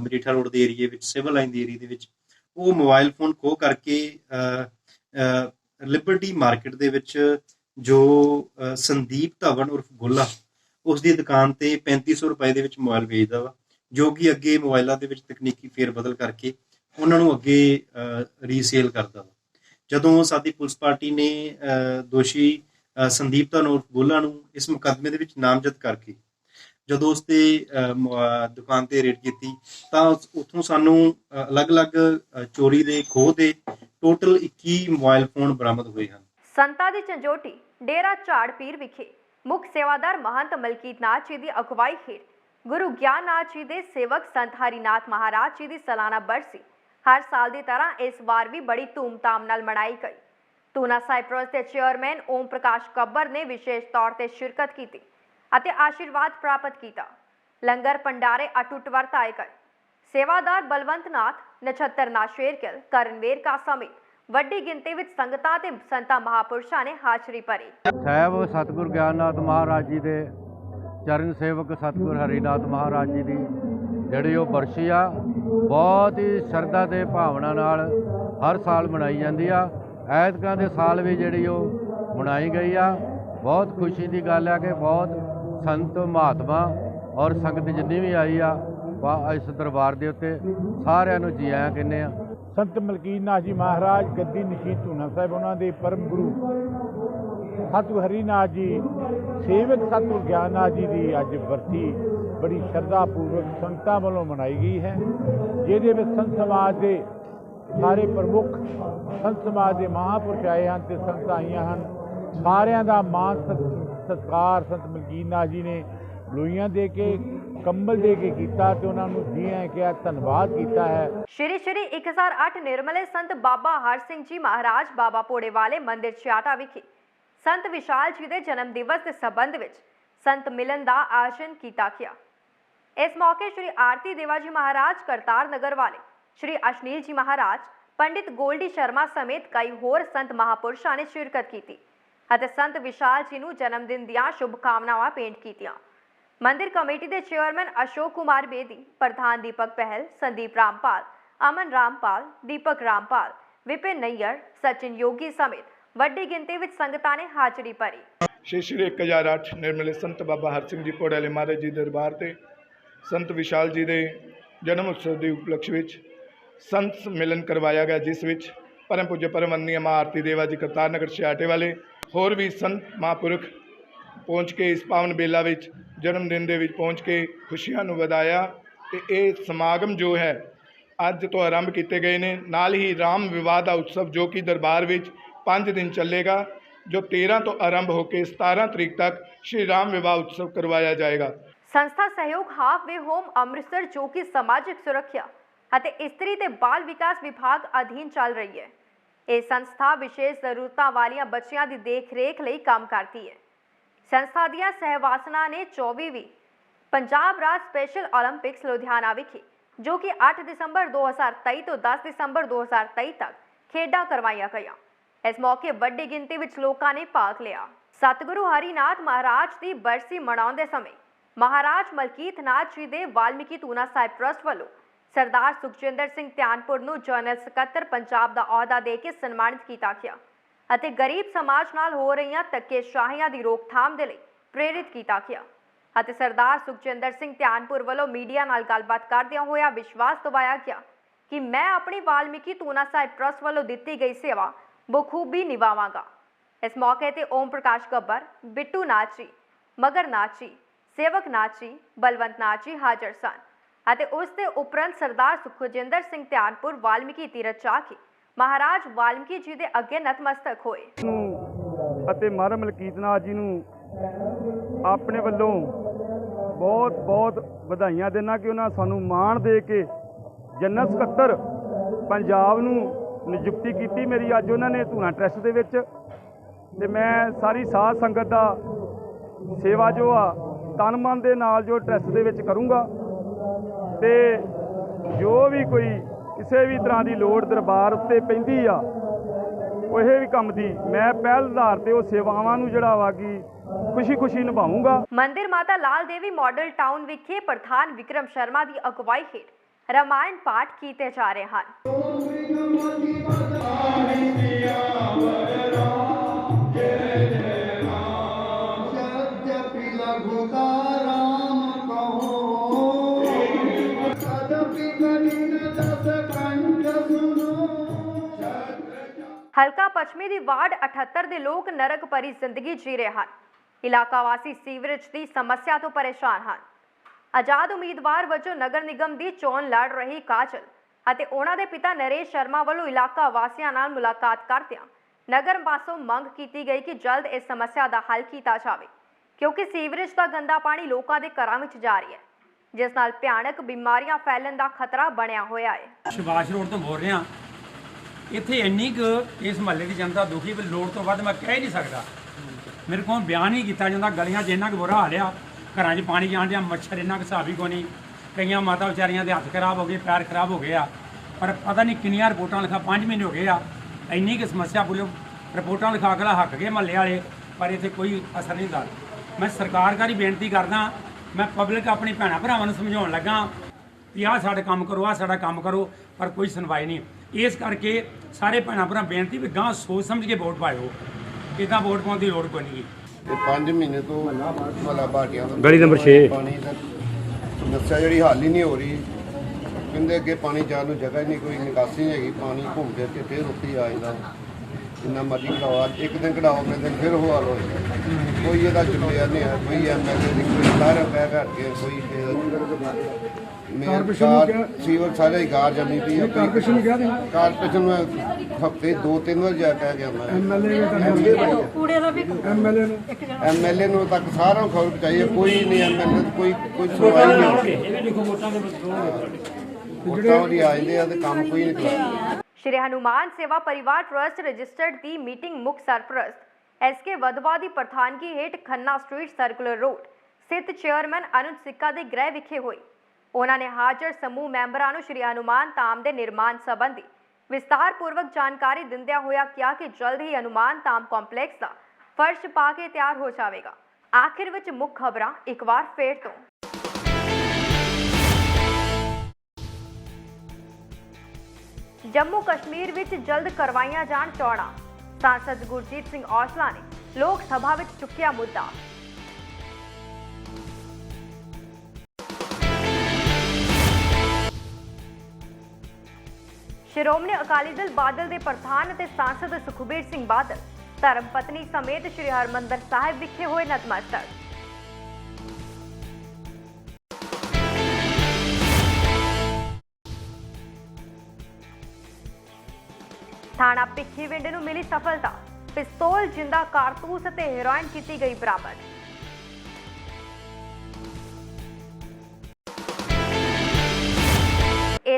ਮਜੀਠਾ ਰੋਡ ਦੇ ਏਰੀਏ ਵਿੱਚ, ਸਿਵਲ ਲਾਈਨ ਦੇ ਏਰੀਏ ਦੇ ਵਿੱਚ, ਉਹ ਮੋਬਾਈਲ ਫੋਨ ਖੋਹ ਕਰਕੇ ਲਿਬਰਟੀ ਮਾਰਕੀਟ ਦੇ ਵਿੱਚ ਜੋ ਸੰਦੀਪ ਧਵਨ ਉਰਫ ਗੋਲਾ ਉਸ ਦੀ ਦੁਕਾਨ ਤੇ 3500 ਰੁਪਏ ਦੇ ਵਿੱਚ ਮੋਬਾਈਲ ਵੇਚਦਾ ਵਾ, ਜੋ ਕਿ ਅੱਗੇ ਮੋਬਾਈਲਾਂ ਦੇ ਵਿੱਚ ਤਕਨੀਕੀ ਫੇਰ ਬਦਲ ਕਰਕੇ ਉਹਨਾਂ ਨੂੰ ਅੱਗੇ ਰੀਸੇਲ ਕਰਦਾ ਵਾ। ਜਦੋਂ ਸਾਡੀ ਪੁਲਿਸ ਪਾਰਟੀ ਨੇ ਦੋਸ਼ੀ ਸੰਦੀਪ ਧਵਨ ਗੋਲਾ ਨੂੰ ਇਸ ਮੁਕੱਦਮੇ ਦੇ ਵਿੱਚ ਨਾਮਜ਼ਦ ਕਰਕੇ ਜਦੋਂ ਉਸ ਤੇ ਦੁਕਾਨ ਤੇ ਰੇਡ ਕੀਤੀ, ਤਾਂ ਉੱਥੋਂ ਸਾਨੂੰ ਅਲੱਗ-ਅਲੱਗ ਚੋਰੀ ਦੇ ਖੋਹ ਦੇ ਟੋਟਲ 21 ਮੋਬਾਈਲ ਫੋਨ ਬਰਾਮਦ ਹੋਏ ਹਨ। ਸੰਤਾਂ ਦੀ ਝੰਜੋਟੀ, ਡੇਰਾ ਝਾੜ ਪੀਰ ਵਿਖੇ ਮੁੱਖ ਸੇਵਾਦਾਰ ਮਹੰਤ ਮਲਕੀਤ ਨਾਥ ਜੀ ਦੀ ਅਗਵਾਈ ਹੇਠ ਗੁਰੂ ਗਿਆਨ ਨਾਥ ਜੀ ਦੇ ਸੇਵਕ ਸੰਤ ਹਰੀਨਾਥ ਮਹਾਰਾਜ ਜੀ ਦੀ ਸਾਲਾਨਾ ਬਰਸੀ ਹਰ ਸਾਲ ਦੀ ਤਰ੍ਹਾਂ ਇਸ ਵਾਰ ਵੀ ਬੜੀ ਧੂਮਧਾਮ ਨਾਲ ਮਨਾਈ ਗਈ। ਤੂਨਾ ਸਾਈਪ੍ਰਸ ਦੇ ਚੇਅਰਮੈਨ ਓਮ ਪ੍ਰਕਾਸ਼ ਕੱਬਰ ਨੇ ਵਿਸ਼ੇਸ਼ ਤੌਰ ਤੇ ਸ਼ਿਰਕਤ ਕੀਤੀ ਅਤੇ ਆਸ਼ੀਰਵਾਦ ਪ੍ਰਾਪਤ ਕੀਤਾ। ਲੰਗਰ ਪੰਡਾਰੇ ਅਟੁੱਟ ਵਰਤਾਏ ਗਏ। ਸੇਵਾਦਾਰ ਬਲਵੰਤ ਨਾਥ, ਨਛੱਤਰ ਨਾਥ ਕਰਨਵੇਰ ਕਾ ਵੱਡੀ ਗਿਣਤੀ ਵਿੱਚ ਸੰਗਤਾਂ ਤੇ ਸੰਤਾਂ ਮਹਾਪੁਰਸ਼ਾਂ ਨੇ ਹਾਜ਼ਰੀ ਭਰੀ। ਸਾਹਿਬ, ਸਤਿਗੁਰ ਗਿਆਨਨਾਥ ਮਹਾਰਾਜ ਜੀ ਦੇ ਚਰਨ ਸੇਵਕ ਸਤਿਗੁਰ ਹਰੀਨਾਥ ਮਹਾਰਾਜ ਜੀ ਦੀ ਜਿਹੜੀ ਉਹ ਬਰਸ਼ੀ ਆ, ਬਹੁਤ ਹੀ ਸ਼ਰਧਾ ਤੇ ਭਾਵਨਾ ਨਾਲ ਹਰ ਸਾਲ ਮਨਾਈ ਜਾਂਦੀ ਆ। ਐਤਕਾਂ ਦੇ ਸਾਲ ਵੀ ਜਿਹੜੀ ਉਹ ਮਨਾਈ ਗਈ ਆ। ਬਹੁਤ ਖੁਸ਼ੀ ਦੀ ਗੱਲ ਆ ਕਿ ਬਹੁਤ ਸੰਤ, ਮਹਾਤਮਾ ਔਰ ਸੰਗਤ ਜਿੰਨੀ ਵੀ ਆਈ ਆ ਇਸ ਦਰਬਾਰ ਦੇ ਉੱਤੇ ਸਾਰਿਆਂ ਨੂੰ ਜੀ ਆਇਆਂ ਕਹਿੰਦੇ ਆ। ਸੰਤ ਮਲਕੀਤ ਨਾਥ ਜੀ ਮਹਾਰਾਜ, ਗੱਦੀ ਨਸ਼ੀਦ ਧੂਨਾ ਸਾਹਿਬ, ਉਹਨਾਂ ਦੇ ਪਰਮ ਗੁਰੂ। ਸਤਿਗੁਰ ਹਰੀਨਾਥ ਜੀ, ਸੇਵਕ ਸਤਿਗੁਰ ਗਿਆਨਨਾਥ ਜੀ ਦੀ ਅੱਜ ਵਰਤੀ ਬੜੀ ਸ਼ਰਧਾ ਪੂਰਵਕ ਸੰਗਤਾਂ ਵੱਲੋਂ ਮਨਾਈ ਗਈ ਹੈ, ਜਿਹਦੇ ਵਿੱਚ ਸੰਤ ਸਮਾਜ ਦੇ ਸਾਰੇ ਪ੍ਰਮੁੱਖ ਸੰਤ ਸਮਾਜ ਦੇ ਮਹਾਂਪੁਰਸ਼ ਆਏ ਹਨ ਤੇ ਸੰਗਤਾਂ ਆਈਆਂ ਹਨ। ਸਾਰਿਆਂ ਦਾ ਮਾਨ ਸਤ- ਸੰਤ ਮਲਕੀਤ ਜੀ ਨੇ ਲੋਈਆਂ ਦੇ ਕੇ, ਕੰਬਲ ਦੇ ਕੇ ਕੀਤਾ ਤੇ ਉਹਨਾਂ ਨੂੰ ਜੀ ਕਿਹਾ ਧੰਨਵਾਦ ਕੀਤਾ ਹੈ। ਸ਼੍ਰੀ ਸ਼੍ਰੀ 1008 ਨਿਰਮਲੇ ਸੰਤ ਬਾਬਾ ਹਰ ਸਿੰਘ ਜੀ ਮਹਾਰਾਜ ਬਾਬਾ ਪੋੜੇ ਵਾਲੇ ਮੰਦਿਰ ਛਿਆਟਾ ਵਿਖੇ ਸੰਤ ਵਿਸ਼ਾਲ ਜੀ ਦੇ ਜਨਮ ਦਿਵਸ ਦੇ ਸੰਬੰਧ ਵਿੱਚ ਸੰਤ ਮਿਲਨ ਦਾ ਆਯੋਜਨ ਕੀਤਾ ਗਿਆ। ਇਸ ਮੌਕੇ ਸ਼੍ਰੀ ਆਰਤੀ ਦੇਵਾ ਜੀ ਮਹਾਰਾਜ ਕਰਤਾਰ ਨਗਰ ਵਾਲੇ ਸ਼੍ਰੀ ਅਸ਼ਨੀਲ ਜੀ ਮਹਾਰਾਜ ਪੰਡਿਤ ਗੋਲਡੀ ਸ਼ਰਮਾ ਸਮੇਤ ਕਈ ਹੋਰ ਸੰਤ ਮਹਾਪੁਰਸ਼ਾਂ ਨੇ ਸ਼ਿਰਕਤ ਅਤੇ ਸੰਤ ਵਿਸ਼ਾਲ ਜੀ ਨੂੰ ਜਨਮ ਦਿਨ ਦੀਆਂ ਸ਼ੁਭ ਭੇਂਟ ਕੀਤੀਆਂ ਮੰਦਿਰ ਕਮੇਟੀ ਦੇ ਚੇਅਰਮੈਨ ਅਸ਼ੋਕ ਕੁਮਾਰ ਬੇਦੀ ਪ੍ਰਧਾਨ ਦੀਪਕ ਪਹਿਲ ਸੰਦੀਪ ਰਾਮਪਾਲ ਅਮਨ ਰਾਮਪਾਲ ਦੀਪਕ ਰਾਮਪਾਲ ਵਿਪਿਨ ਨਈਅਰ ਸਚਿਨ ਯੋਗੀ ਸਮੇਤ ਵੱਡੀ ਗਿਣਤੀ ਵਿੱਚ ਸੰਗਤਾਂ ਨੇ ਹਾਜ਼ਰੀ ਭਰੀ ਸ਼੍ਰੀ ਸ਼੍ਰੀ 1008 ਨਿਰਮਲੇ ਸੰਤ ਬਾਬਾ ਹਰ ਸਿੰਘ ਜੀ ਕੋੜਾਲੇ ਮਹਾਰਾਜ ਜੀ ਦਰਬਾਰ ਤੇ ਸੰਤ ਵਿਸ਼ਾਲ ਜੀ ਦੇ ਜਨਮ ਉਤਸਵ ਦੇ ਉਪਲਕਸ਼ ਵਿੱਚ ਸੰਤ ਸੰਮੇਲਨ ਕਰਵਾਇਆ ਗਿਆ ਜਿਸ ਵਿੱਚ ਪਰਮ ਪੂਜਯ ਪਰਮਵੰਦਨੀय ਮਾਂ ਆਰਤੀ ਦੇਵਾ ਜੀ ਕਰਤਾਰ ਨਗਰ ਛਿਆਟੇ ਵਾਲੇ ਹੋਰ ਵੀ ਸੰਤ ਮਹਾਂਪੁਰਖ ਪਹੁੰਚ ਕੇ ਇਸ ਪਾਵਨ ਬੇਲਾ ਵਿੱਚ ਜਨਮ ਦਿਨ ਦੇ ਵਿੱਚ ਪਹੁੰਚ ਕੇ ਖੁਸ਼ੀਆਂ ਨੂੰ ਵਧਾਇਆ ਤੇ ਇਹ ਸਮਾਗਮ ਜੋ ਹੈ ਅੱਜ ਤੋਂ ਆਰੰਭ ਕੀਤੇ ਗਏ ਨੇ ਨਾਲ ਹੀ ਰਾਮ ਵਿਵਾਹ ਦਾ ਉਤਸਵ ਜੋ ਕਿ ਦਰਬਾਰ ਵਿੱਚ 5 ਦਿਨ ਚੱਲੇਗਾ ਜੋ 13 ਤੋਂ ਆਰੰਭ ਹੋ ਕੇ 17 ਤਰੀਕ ਤੱਕ ਸ਼੍ਰੀ ਰਾਮ ਵਿਵਾਹ ਉਤਸਵ ਕਰਵਾਇਆ ਜਾਏਗਾ ਸੰਸਥਾ ਸਹਿਯੋਗ ਹਾਫਵੇ ਹੋਮ ਅੰਮ੍ਰਿਤਸਰ ਜੋ ਕਿ ਸਮਾਜਿਕ ਸੁਰੱਖਿਆ ਅਤੇ ਇਸਤਰੀ ਤੇ ਬਾਲ ਵਿਕਾਸ ਵਿਭਾਗ ਅਧੀਨ ਚੱਲ ਰਹੀ ਹੈ। ਇਹ ਸੰਸਥਾ ਵਿਸ਼ੇਸ਼ ਜ਼ਰੂਰਤਾਂ ਵਾਲੀਆਂ ਬੱਚਿਆਂ ਦੀ ਦੇਖਰੇਖ ਲਈ ਕੰਮ ਕਰਦੀ ਹੈ। ਸੰਸਥਾ ਦੀਆਂ ਸਹਿਵਾਸਨਾ ਨੇ 24ਵੀਂ ਪੰਜਾਬ ਰਾਜ ਸਪੈਸ਼ਲ 올림픽ਸ ਲੁਧਿਆਣਾ ਵਿਖੇ, ਜੋ ਕਿ 8 ਦਸੰਬਰ 2023 ਤੋਂ 10 ਦਸੰਬਰ 2023 ਤੱਕ ਖੇਡਾਂ ਕਰਵਾਈਆਂ ਗਈਆਂ। ਇਸ ਮੌਕੇ ਵੱਡੀ ਗਿਣਤੀ ਵਿੱਚ ਲੋਕਾਂ ਨੇ ਭਾਗ ਲਿਆ। ਸਤਿਗੁਰੂ ਹਰੀਨਾਥ ਮਹਾਰਾਜ ਦੀ ਬਰਸੀ ਮਨਾਉਂਦੇ ਸਮੇਂ ਮਹਾਰਾਜ ਮਲਕੀਤ ਨਾਥ ਜੀ ਦੇ ਵਾਲਮੀਕੀ ਤੂਨਾ ਸਾਹਿਬ ਟਰਸਟ ਵੱਲੋਂ ਸਰਦਾਰ ਸੁਖਜਿੰਦਰ ਸਿੰਘ ਧਿਆਨਪੁਰ ਨੂੰ ਜਨਰਲ ਸਕੱਤਰ ਪੰਜਾਬ ਦਾ ਅਹੁਦਾ ਦੇ ਕੇ ਸਨਮਾਨਿਤ ਕੀਤਾ ਗਿਆ ਅਤੇ ਗਰੀਬ ਸਮਾਜ ਨਾਲ ਹੋ ਰਹੀਆਂ ਧੱਕੇਸ਼ਾਹੀਆਂ ਦੀ ਰੋਕਥਾਮ ਦੇ ਲਈ ਪ੍ਰੇਰਿਤ ਕੀਤਾ ਗਿਆ ਅਤੇ ਸਰਦਾਰ ਸੁਖਜਿੰਦਰ ਸਿੰਘ ਧਿਆਨਪੁਰ ਵੱਲੋਂ ਮੀਡੀਆ ਨਾਲ ਗੱਲਬਾਤ ਕਰਦਿਆਂ ਹੋਇਆ ਵਿਸ਼ਵਾਸ ਦਿਵਾਇਆ ਗਿਆ ਕਿ ਮੈਂ ਆਪਣੀ ਵਾਲਮੀਕੀ ਤੂਨਾ ਸਾਹਿਬ ਟਰਸਟ ਵੱਲੋਂ ਦਿੱਤੀ ਗਈ ਸੇਵਾ ਬਖੂਬੀ ਨਿਭਾਵਾਂਗਾ। ਇਸ ਮੌਕੇ ਤੇ ਓਮ ਪ੍ਰਕਾਸ਼ ਗੱਬਰ ਬਿੱਟੂ ਨਾਚੀ ਮਗਰ ਨਾਚੀ ਸੇਵਕ ਨਾਚੀ ਬਲਵੰਤ ਨਾਚੀ ਹਾਜ਼ਰ ਸਨ। ਅਤੇ ਉਸ ਦੇ ਉਪਰੰਤ ਸਰਦਾਰ ਸੁਖਜਿੰਦਰ ਸਿੰਘ ਧਿਆਨਪੁਰ ਵਾਲਮੀਕੀ ਤੀਰਥ ਜਾ ਕੇ ਮਹਾਰਾਜ ਵਾਲਮੀਕੀ ਜੀ ਦੇ ਅੱਗੇ ਨਤਮਸਤਕ ਹੋਏ। ਅਤੇ ਮਹਾਰਾਜ ਮਲਕੀਤ ਨਾਥ ਜੀ ਨੂੰ ਆਪਣੇ ਵੱਲੋਂ ਬਹੁਤ ਬਹੁਤ ਵਧਾਈਆਂ ਦੇਣਾ ਕਿ ਉਹਨਾਂ ਸਾਨੂੰ ਮਾਣ ਦੇ ਕੇ ਜਨਰਲ ਸਕੱਤਰ ਪੰਜਾਬ ਨੂੰ ਨਿਯੁਕਤੀ ਕੀਤੀ। ਮੇਰੀ ਅੱਜ ਉਹਨਾਂ ਨੇ ਧੂਣਾ ਟਰੱਸਟ ਦੇ ਵਿੱਚ ਤੇ ਮੈਂ ਸਾਰੀ ਸਾਧ ਸੰਗਤ ਦਾ ਸੇਵਾ ਜੋ ਆ ਤਨ ਮਨ ਦੇ ਨਾਲ ਜੋ ਟਰੱਸਟ ਦੇ ਵਿੱਚ ਕਰੂੰਗਾ। ਤੇ ਜੋ ਵੀ ਕੋਈ ਕਿਸੇ ਵੀ ਤਰ੍ਹਾਂ ਦੀ ਲੋੜ ਦਰਬਾਰ ਉੱਤੇ ਪੈਂਦੀ ਆ, ਉਹ ਇਹ ਵੀ ਕੰਮ ਦੀ ਮੈਂ ਪਹਿਲ ਆਧਾਰ ਤੇ ਉਹ ਸੇਵਾਵਾਂ ਨੂੰ ਜਿਹੜਾ ਵਾ ਕਿ ਖੁਸ਼ੀ-ਖੁਸ਼ੀ ਨਿਭਾਉਂਗਾ ਮੰਦਿਰ ਮਾਤਾ ਲਾਲ ਦੇਵੀ ਮਾਡਲ ਟਾਊਨ ਵਿਖੇ ਪ੍ਰਧਾਨ ਵਿਕਰਮ ਸ਼ਰਮਾ ਦੀ ਅਗਵਾਈ ਹੇਠ ਰਮਾਇਣ ਪਾਠ ਕੀਤੇ ਜਾ ਰਹੇ ਹਨ। ਹਲਕਾ ਪੱਛਮੀ ਦੀ ਵਾਰਡ 78 ਦੇ ਲੋਕ ਨਰਕ ਭਰੀ ਜ਼ਿੰਦਗੀ ਜੀ ਰਹੇ ਹਨ। ਇਲਾਕਾ ਵਾਸੀ ਸੀਵਰੇਜ ਦੀ ਸਮੱਸਿਆ ਤੋਂ ਪਰੇਸ਼ਾਨ ਹਨ। ਆਜ਼ਾਦ ਉਮੀਦਵਾਰ ਵਜੋਂ ਨਗਰ ਨਿਗਮ ਦੀ ਚੋਣ ਲੜ ਰਹੀ ਕਾਜਲ ਅਤੇ ਉਹਨਾਂ ਦੇ ਪਿਤਾ ਨਰੇਸ਼ ਸ਼ਰਮਾ ਵੱਲੋਂ ਇਲਾਕਾ ਵਾਸੀਆਂ ਨਾਲ ਮੁਲਾਕਾਤ ਕਰਦਿਆਂ ਨਗਰ ਪਾਸੋਂ ਮੰਗ ਕੀਤੀ ਗਈ ਕਿ ਜਲਦ ਇਸ ਸਮੱਸਿਆ ਦਾ ਹੱਲ ਕੀਤਾ ਜਾਵੇ, ਕਿਉਂਕਿ ਸੀਵਰੇਜ ਦਾ ਗੰਦਾ ਪਾਣੀ ਲੋਕਾਂ ਦੇ ਘਰਾਂ ਵਿੱਚ ਜਾ ਰਿਹਾ ਹੈ, ਜਿਸ ਨਾਲ ਭਿਆਨਕ ਬਿਮਾਰੀਆਂ ਫੈਲਣ ਦਾ ਖਤਰਾ ਬਣਿਆ ਹੋਇਆ ਹੈ। ਸੁਭਾਸ਼ ਰੋਡ ਤੋਂ ਬੋਲ ਰਿਹਾ। ਇੱਥੇ ਇੰਨੀ ਕੁ ਇਸ ਮਹੱਲੇ ਦੀ ਜਨਤਾ ਦੁਖੀ ਵੀ ਲੋੜ ਤੋਂ ਵੱਧ ਮੈਂ ਕਹਿ ਹੀ ਨਹੀਂ ਸਕਦਾ। ਮੇਰੇ ਕੋਲ ਬਿਆਨ ਹੀ ਕੀਤਾ ਜਾਂਦਾ, ਗਲੀਆਂ 'ਚ ਇੰਨਾ ਕੁ ਬੁਰਾ ਹਾਲ ਆ, ਘਰਾਂ 'ਚ ਪਾਣੀ ਜਾਣ ਡਿਆ, ਮੱਛਰ ਇੰਨਾ ਕੁ ਹਿਸਾਬ ਹੀ ਕੋਈ ਨਹੀਂ। ਕਈਆਂ ਮਾਤਾ ਵਿਚਾਰੀਆਂ ਦੇ ਹੱਥ ਖਰਾਬ ਹੋ ਗਏ, ਪੈਰ ਖਰਾਬ ਹੋ ਗਏ ਆ। ਪਰ ਪਤਾ ਨਹੀਂ ਕਿੰਨੀਆਂ ਰਿਪੋਰਟਾਂ ਲਿਖਾ 5 ਮਹੀਨੇ ਹੋ ਗਏ ਆ। ਇੰਨੀ ਕੁ ਸਮੱਸਿਆ ਪੁਲਿਓ ਰਿਪੋਰਟਾਂ ਲਿਖਾ ਕੇ ਹੱਕ ਗਏ ਮਹੱਲੇ ਵਾਲੇ, ਪਰ ਇੱਥੇ ਕੋਈ ਅਸਰ ਨਹੀਂ ਹੁੰਦਾ। ਮੈਂ ਸਰਕਾਰ ਘਰ ਹੀ ਬੇਨਤੀ ਕਰਦਾ, ਮੈਂ ਪਬਲਿਕ ਆਪਣੀ ਭੈਣਾਂ ਭਰਾਵਾਂ ਨੂੰ ਸਮਝਾਉਣ ਲੱਗਾ ਵੀ ਆਹ ਸਾਡਾ ਕੰਮ ਕਰੋ, ਆਹ ਸਾਡਾ ਕੰਮ ਕਰੋ, ਪਰ ਕੋਈ ਸੁਣਵਾਈ ਨਹੀਂ। ਇਸ ਕਰਕੇ ਸਾਰੇ ਭੈਣਾਂ ਭਰਾ ਬੇਨਤੀ ਵੀ ਗਾਂ ਸੋਚ ਸਮਝ ਕੇ ਵੋਟ ਪਾਇਓ। ਇਦਾਂ ਵੋਟ ਪਾਉਣ ਦੀ ਲੋੜ ਕੋਈ ਨਹੀਂ ਤੇ 5 ਮਹੀਨੇ ਤੋਂ ਮਹੱਲਾ ਬਾਟੀਆਂ ਦਾ ਗਲੀ ਨੰਬਰ ਛੇ। ਪਾਣੀ ਦਾ ਸਮੱਸਿਆ ਜਿਹੜੀ ਹੱਲ ਹੀ ਨਹੀਂ ਹੋ ਰਹੀ। ਕਹਿੰਦੇ ਅੱਗੇ ਪਾਣੀ ਜਾਣ ਨੂੰ ਜਗ੍ਹਾ ਹੀ ਨਹੀਂ ਕੋਈ ਨਿਕਾਸੀ ਨਹੀਂ ਹੈਗੀ ਪਾਣੀ ਘੁੰਮ ਫਿਰ ਕੇ ਫਿਰ ਉੱਥੇ ਆ ਜਾਂਦਾ। ਜਿੰਨਾ ਮਰਜ਼ੀ ਕਢਾਓ ਅੱਜ ਇੱਕ ਦਿਨ ਕਢਾਓ ਅਗਲੇ ਦਿਨ ਫਿਰ ਉਹ ਹਾਲ ਹੋ ਜਾਂਦਾ। ਕੋਈ ਇਹਦਾ ਜ਼ਿੰਮੇਵਾਰ ਨਹੀਂ ਹੈ ਕੋਈ ਐਮਐਲਏ ਦੀ ਕੋਈ ਸਾਰਾ ਪੈ ਘਟ ਕੇ ਕੋਈ ਮੇਰ ਕਾਰਪੋਰੇਸ਼ਨ ਨੂੰ ਕਿਹਾ- ਸੀਵਰ ਸਾਰੇ ਹੀ ਗਾਰ ਜਮੀ ਪਈ ਹੈ ਕਾਰਪੋਰੇਸ਼ਨ ਨੂੰ ਕਿਹਾ ਤੁਸੀਂ? ਕਾਰਪੋਰੇਸ਼ਨ ਨੂੰ ਹਫ਼ਤੇ ਦੋ ਤਿੰਨ ਵਾਰ ਜਾ ਕਹਿ ਗਿਆ ਮੈਂ। ਐਮਐਲਏ ਨੇ MLA ਕੂੜੇ ਦਾ ਵੀ ਐਮਐਲਏ ਨੂੰ। ਐਮਐਲਏ ਨੂੰ ਤੱਕ ਸਾਰਾ ਨੂੰ ਖਬਰ ਪਹੁੰਚਾਈ ਹੈ ਕੋਈ ਨਹੀਂ ਐਮਐਲਏ ਕੋਈ ਕੋਈ ਸੁਣਵਾਈ ਨਹੀਂ ਹੋ ਰਹੀ ਇਹ ਦੇਖੋ ਵੋਟਾਂ ਦੇ ਵਿੱਚ ਵੋਟਾਂ ਉਹਦੀ ਆ ਜਾਂਦੇ ਆ ਤੇ ਕੰਮ ਕੋਈ ਨਹੀਂ ਕਰਾਉਂਦਾ ਸ਼੍ਰੀ ਹਨੂਮਾਨ ਸੇਵਾ ਪਰਿਵਾਰ ਟਰਸਟ ਰਜਿਸਟਰਡ ਦੀ ਮੀਟਿੰਗ ਮੁੱਖ ਸਰਪ੍ਰਸਤ ਐਸ ਕੇ ਵਦਵਾ ਦੀ ਪ੍ਰਧਾਨਗੀ ਹੇਠ ਖੰਨਾ ਸਟਰੀਟ ਸਰਕੂਲਰ ਰੋਡ ਸਥਿਤ ਚੇਅਰਮੈਨ ਅਨੁਜ ਸਿੱਕਾ ਦੇ ਗ੍ਰਹਿ ਵਿਖੇ ਹੋਈ। ਉਹਨਾਂ ਨੇ ਹਾਜ਼ਰ ਸਮੂਹ ਮੈਂਬਰਾਂ ਨੂੰ ਸ਼੍ਰੀ ਹਨੂਮਾਨ ਧਾਮ ਦੇ ਨਿਰਮਾਣ ਸੰਬੰਧੀ ਵਿਸਤਾਰਪੂਰਵਕ ਜਾਣਕਾਰੀ ਦਿੰਦਿਆਂ ਹੋਇਆ ਕਿਹਾ ਕਿ ਜਲਦ ਹੀ ਹਨੂਮਾਨ ਧਾਮ ਕੰਪਲੈਕਸ ਦਾ ਫਰਸ਼ ਪਾ ਕੇ ਤਿਆਰ ਹੋ ਜਾਵੇਗਾ। ਆਖਿਰ ਵਿੱਚ ਮੁੱਖ ਖਬਰਾਂ ਇੱਕ ਵਾਰ ਫੇਰ ਤੋਂ। ਜੰਮੂ ਕਸ਼ਮੀਰ ਵਿੱਚ ਜਲਦ ਕਰਵਾਈਆਂ ਜਾਣ ਚੋਣਾਂ ਸਾਂਸਦ ਗੁਰਜੀਤ ਸਿੰਘ ਔਜਲਾ ਨੇ ਲੋਕ ਸਭਾ ਵਿੱਚ ਚੁੱਕਿਆ ਮੁੱਦਾ। ਸ਼੍ਰੋਮਣੀ ਅਕਾਲੀ ਦਲ ਬਾਦਲ ਦੇ ਪ੍ਰਧਾਨ ਅਤੇ ਸਾਂਸਦ ਸੁਖਬੀਰ ਸਿੰਘ ਬਾਦਲ, ਧਰਮ ਪਤਨੀ ਸਮੇਤ ਸ਼੍ਰੀ ਹਰਮੰਦਰ ਸਾਹਿਬ ਵਿਖੇ ਹੋਏ ਨਤਮਸਤਕ। ਥਾਣਾ ਭਿੱਖੀਵਿੰਡ ਨੂੰ ਮਿਲੀ ਸਫਲਤਾ। ਪਿਸਤੌਲ, ਜਿੰਦਾ, ਕਾਰਤੂਸ ਅਤੇ ਹੈਰੋਇਨ ਕੀਤੀ ਗਈ ਬਰਾਮਦ।